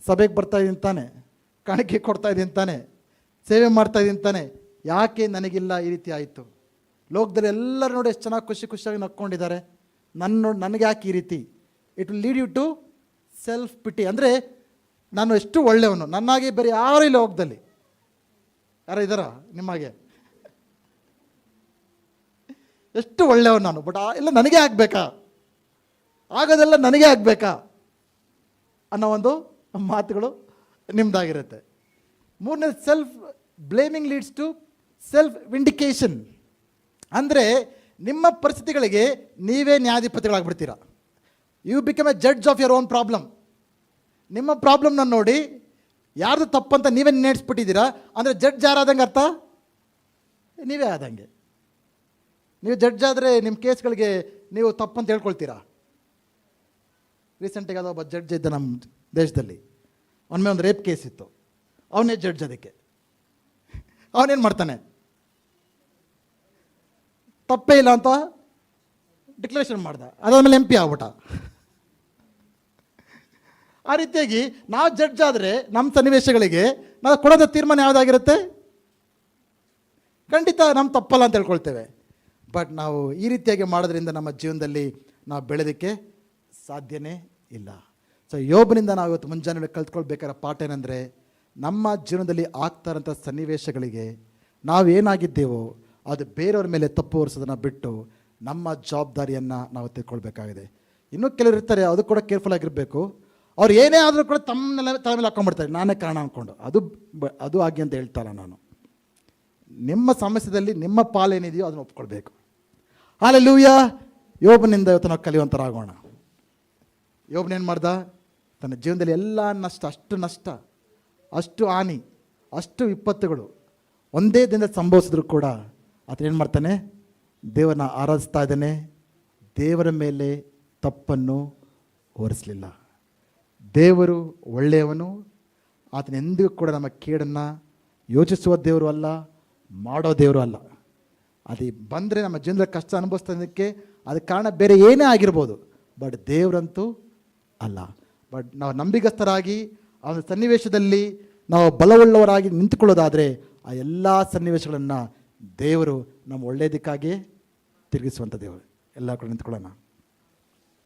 [SPEAKER 1] ಸಭೆಗೆ ಬರ್ತಾ ಇದ್ದೀನಿ ತಾನೆ. ಕಾಣಿಕೆ ಕೊಡ್ತಾ ಇದ್ದೀನಿ ತಾನೆ. ಸೇವೆ ಮಾಡ್ತಾ ಇದ್ದೀನಿ ತಾನೆ. ಯಾಕೆ ನನಗಿಲ್ಲ ಈ ರೀತಿ ಆಯಿತು? ಲೋಕದಲ್ಲಿ ಎಲ್ಲರೂ ನೋಡಿ ಎಷ್ಟು ಚೆನ್ನಾಗಿ ಖುಷಿ ಖುಷಿಯಾಗಿ ನಕ್ಕೊಂಡಿದ್ದಾರೆ. ನನ್ನ ನೋಡಿ ನನಗೆ ಯಾಕೆ ಈ ರೀತಿ? It will lead you to self pity ಅಂದರೆ ನಾನು ಎಷ್ಟು ಒಳ್ಳೆಯವನು? ನನ್ನಾಗೆ ಬೇರೆ ಯಾರು ಇಲ್ಲ ಲೋಕದಲ್ಲಿ. ಯಾರು ಇದ್ದಾರಾ ನಿಮಗೆ ಎಷ್ಟು ಒಳ್ಳೆಯವನು ನಾನು? ಬಟ್ ಇಲ್ಲ, ನನಗೆ ಆಗಬೇಕಾ? ಆಗೋದೆಲ್ಲ ನನಗೆ ಆಗಬೇಕಾ? ಅನ್ನೋ ಒಂದು ಮಾತುಗಳು ನಿಮ್ಮದಾಗಿರುತ್ತೆ ಮೂರನೇ self blaming leads to self vindication ಅಂದರೆ ನಿಮ್ಮ ಪರಿಸ್ಥಿತಿಗಳಿಗೆ ನೀವೇ ನ್ಯಾಯಾಧಿಪತಿಗಳಾಗ್ಬಿಡ್ತೀರಾ? You become a judge of your own problem ನಿಮ್ಮ ಪ್ರಾಬ್ಲಮ್ನ ನೋಡಿ ಯಾರ್ದು ತಪ್ಪಂತ ನೀವೇ ನೆನೆಸ್ಬಿಟ್ಟಿದ್ದೀರಾ ಅಂದರೆ ಜಡ್ಜ್ ಯಾರಾದಂಗೆ ಅರ್ಥ? ನೀವೇ ಆದಂಗೆ. ನೀವು ಜಡ್ಜ್ ಆದರೆ ನಿಮ್ಮ ಕೇಸ್ಗಳಿಗೆ ನೀವು ತಪ್ಪಂತ ಹೇಳ್ಕೊಳ್ತೀರಾ? ರೀಸೆಂಟಾಗಿ ಅದು ಒಬ್ಬ ಜಡ್ಜ್ ಇದ್ದ ನಮ್ಮ ದೇಶದಲ್ಲಿ. ಅವನ ಒಂದು ರೇಪ್ ಕೇಸ್ ಇತ್ತು. ಅವನೇ ಜಡ್ಜ್ ಅದಕ್ಕೆ. ಅವನೇನು ಮಾಡ್ತಾನೆ? ತಪ್ಪೇ ಇಲ್ಲ ಅಂತ ಡಿಕ್ಲರೇಷನ್ ಮಾಡ್ದೆ. ಅದಾದಮೇಲೆ ಎಂ ಪಿ ಆಗ್ಬಿಟ್ಟ. ಆ ರೀತಿಯಾಗಿ ನಾವು ಜಡ್ಜ್ ಆದರೆ ನಮ್ಮ ಸನ್ನಿವೇಶಗಳಿಗೆ ನಾವು ಕೊಡೋದ ತೀರ್ಮಾನ ಯಾವುದಾಗಿರುತ್ತೆ? ಖಂಡಿತ ನಮ್ಮ ತಪ್ಪಲ್ಲ ಅಂತ ಹೇಳ್ಕೊಳ್ತೇವೆ. ಬಟ್ ನಾವು ಈ ರೀತಿಯಾಗಿ ಮಾಡೋದ್ರಿಂದ ನಮ್ಮ ಜೀವನದಲ್ಲಿ ನಾವು ಬೆಳೆದಕ್ಕೆ ಸಾಧ್ಯನೇ ಇಲ್ಲ. ಸೊ ಯೋಬನಿಂದ ನಾವು ಇವತ್ತು ಮುಂಜಾನೆ ಕಲ್ತ್ಕೊಳ್ಬೇಕಾದ ಪಾಠ ಏನಂದರೆ, ನಮ್ಮ ಜೀವನದಲ್ಲಿ ಆಗ್ತಾರಂಥ ಸನ್ನಿವೇಶಗಳಿಗೆ ನಾವೇನಾಗಿದ್ದೇವೋ ಅದು ಬೇರೆಯವ್ರ ಮೇಲೆ ತಪ್ಪು ಹೊರಿಸೋದನ್ನು ಬಿಟ್ಟು ನಮ್ಮ ಜವಾಬ್ದಾರಿಯನ್ನು ನಾವು ತಿಳ್ಕೊಳ್ಬೇಕಾಗಿದೆ. ಇನ್ನೂ ಕೆಲವರು ಇರ್ತಾರೆ, ಅದು ಕೂಡ ಕೇರ್ಫುಲ್ ಆಗಿರಬೇಕು. ಅವ್ರು ಏನೇ ಆದರೂ ಕೂಡ ತಮ್ಮನ್ನೆಲ್ಲ ತಲೆ ಮೇಲೆ ಹಾಕೊಂಡ್ಬಿಡ್ತಾರೆ ನಾನೇ ಕಾರಣ ಅಂದ್ಕೊಂಡು ಅದು ಅದು ಆಗಿ ಅಂತ ಹೇಳ್ತಾರೆ ನಾನು. ನಿಮ್ಮ ಸಮಸ್ಯೆದಲ್ಲಿ ನಿಮ್ಮ ಪಾಲೇನಿದೆಯೋ ಅದನ್ನು ಒಪ್ಕೊಳ್ಬೇಕು. ಹಾಲೆಲ್ಲೂಯ ಯೋಬನಿಂದ ಇವತ್ತು ನಾವು ಕಲಿಯುವಂಥರಾಗೋಣ ಯೋಬನೇನು ಮಾಡ್ದ? ತನ್ನ ಜೀವನದಲ್ಲಿ ಎಲ್ಲ ನಷ್ಟ, ಅಷ್ಟು ನಷ್ಟ, ಅಷ್ಟು ಹಾನಿ, ಅಷ್ಟು ವಿಪತ್ತುಗಳು ಒಂದೇ ದಿನದಲ್ಲಿ ಸಂಭವಿಸಿದ್ರು ಕೂಡ ಆತ ಏನು ಮಾಡ್ತಾನೆ? ದೇವರನ್ನ ಆರಾಧಿಸ್ತಾ ಇದ್ದಾನೆ. ದೇವರ ಮೇಲೆ ತಪ್ಪನ್ನು ಹೊರಿಸಲಿಲ್ಲ. ದೇವರು ಒಳ್ಳೆಯವನು, ಆತನ ಎಂದಿಗೂ ಕೂಡ ನಮ್ಮ ಕೇಡನ್ನು ಯೋಚಿಸುವ ದೇವರು ಅಲ್ಲ, ಮಾಡೋ ದೇವರು ಅಲ್ಲ. ಅದು ಬಂದರೆ ನಮ್ಮ ಜೀವನದಲ್ಲಿ ಕಷ್ಟ ಅನುಭವಿಸ್ತೋದಕ್ಕೆ ಅದು ಕಾರಣ ಬೇರೆ ಏನೇ ಆಗಿರ್ಬೋದು, ಬಟ್ ದೇವರಂತೂ ಅಲ್ಲ. ಬಟ್ ನಾವು ನಂಬಿಗಸ್ಥರಾಗಿ ಒಂದು ಸನ್ನಿವೇಶದಲ್ಲಿ ನಾವು ಬಲವುಳ್ಳವರಾಗಿ ನಿಂತುಕೊಳ್ಳೋದಾದರೆ ಆ ಎಲ್ಲ ಸನ್ನಿವೇಶಗಳನ್ನು ದೇವರು ನಮ್ಮ ಒಳ್ಳೆಯದಕ್ಕಾಗಿಯೇ ತಿರುಗಿಸುವಂಥ ದೇವರು. ಎಲ್ಲ ಕೂಡ ನಿಂತ್ಕೊಳ್ಳೋಣ.